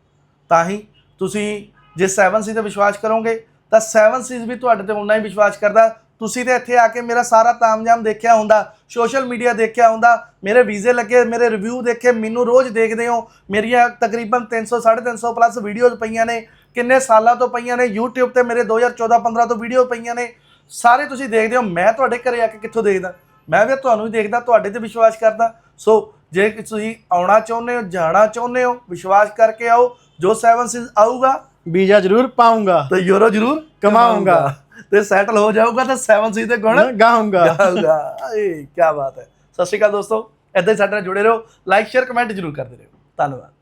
ਤਾਂ ਹੀ ਤੁਸੀਂ ਜੇ 7 ਸੀ ਤੇ ਵਿਸ਼ਵਾਸ ਕਰੋਗੇ, ਤਾਂ 7 ਸੀਜ਼ ਵੀ ਤੁਹਾਡੇ ਤੇ ਉਨਾ ਹੀ ਵਿਸ਼ਵਾਸ ਕਰਦਾ। ਤੁਸੀਂ ਤੇ ਇੱਥੇ ਆ ਕੇ ਮੇਰਾ ਸਾਰਾ ਤਾਮਝਾਮ ਦੇਖਿਆ ਹੁੰਦਾ। ਸੋਸ਼ਲ ਮੀਡੀਆ ਦੇਖਿਆ ਹੁੰਦਾ ਮੇਰੇ ਵੀਜ਼ੇ ਲੱਗੇ ਮੇਰੇ ਰਿਵਿਊ ਦੇਖੇ ਮੈਨੂੰ ਰੋਜ਼ ਦੇਖਦੇ ਹੋ। ਮੇਰੀਆਂ ਤਕਰੀਬਨ 300 350 ਪਲੱਸ ਵੀਡੀਓਜ਼ ਪਈਆਂ ਨੇ। ਕਿੰਨੇ ਸਾਲਾਂ ਤੋਂ ਪਈਆਂ ਨੇ? YouTube ਤੇ ਮੇਰੇ 2014 15 ਤੋਂ ਵੀਡੀਓ ਪਈਆਂ ਨੇ। ਸਾਰੇ ਤੁਸੀਂ ਦੇਖਦੇ ਹੋ ਮੈਂ ਤੁਹਾਡੇ ਘਰੇ ਆ ਕੇ ਕਿੱਥੋਂ ਦੇਖਦਾ? ਮੈਂ ਵੀ ਤੁਹਾਨੂੰ ਹੀ ਦੇਖਦਾ ਤੁਹਾਡੇ ਤੇ ਵਿਸ਼ਵਾਸ ਕਰਦਾ। ਸੋ ਜੇ ਤੁਸੀਂ ਆਉਣਾ ਚਾਹੁੰਦੇ ਹੋ ਜਾਣਾ ਚਾਹੁੰਦੇ ਹੋ ਵਿਸ਼ਵਾਸ ਕਰਕੇ ਆਓ। ਜੋ 7 ਸੀਜ਼ ਆਊਗਾ ਵੀਜ਼ਾ ਜ਼ਰੂਰ ਪਾਉਂਗਾ ਤਾਂ ਯੂਰੋ ਜ਼ਰੂਰ ਕਮਾਊਂਗਾ। ਤੇ ਸੈਟਲ ਹੋ ਜਾਊਗਾ ਤਾਂ 7 ਸੀ ਦੇ ਗੁਣ ਗਾਉਂਗਾ ਗਾਊਗਾ। ਏ ਕੀ ਬਾਤ ਹੈ। ਸਤਿ ਸ਼੍ਰੀ ਅਕਾਲ ਦੋਸਤੋ ਏਦਾਂ ਹੀ ਸਾਡੇ ਨਾਲ ਜੁੜੇ ਰਹੋ। ਲਾਈਕ ਸ਼ੇਅਰ ਕਮੈਂਟ ਜ਼ਰੂਰ ਕਰਦੇ ਰਹੋ। ਧੰਨਵਾਦ।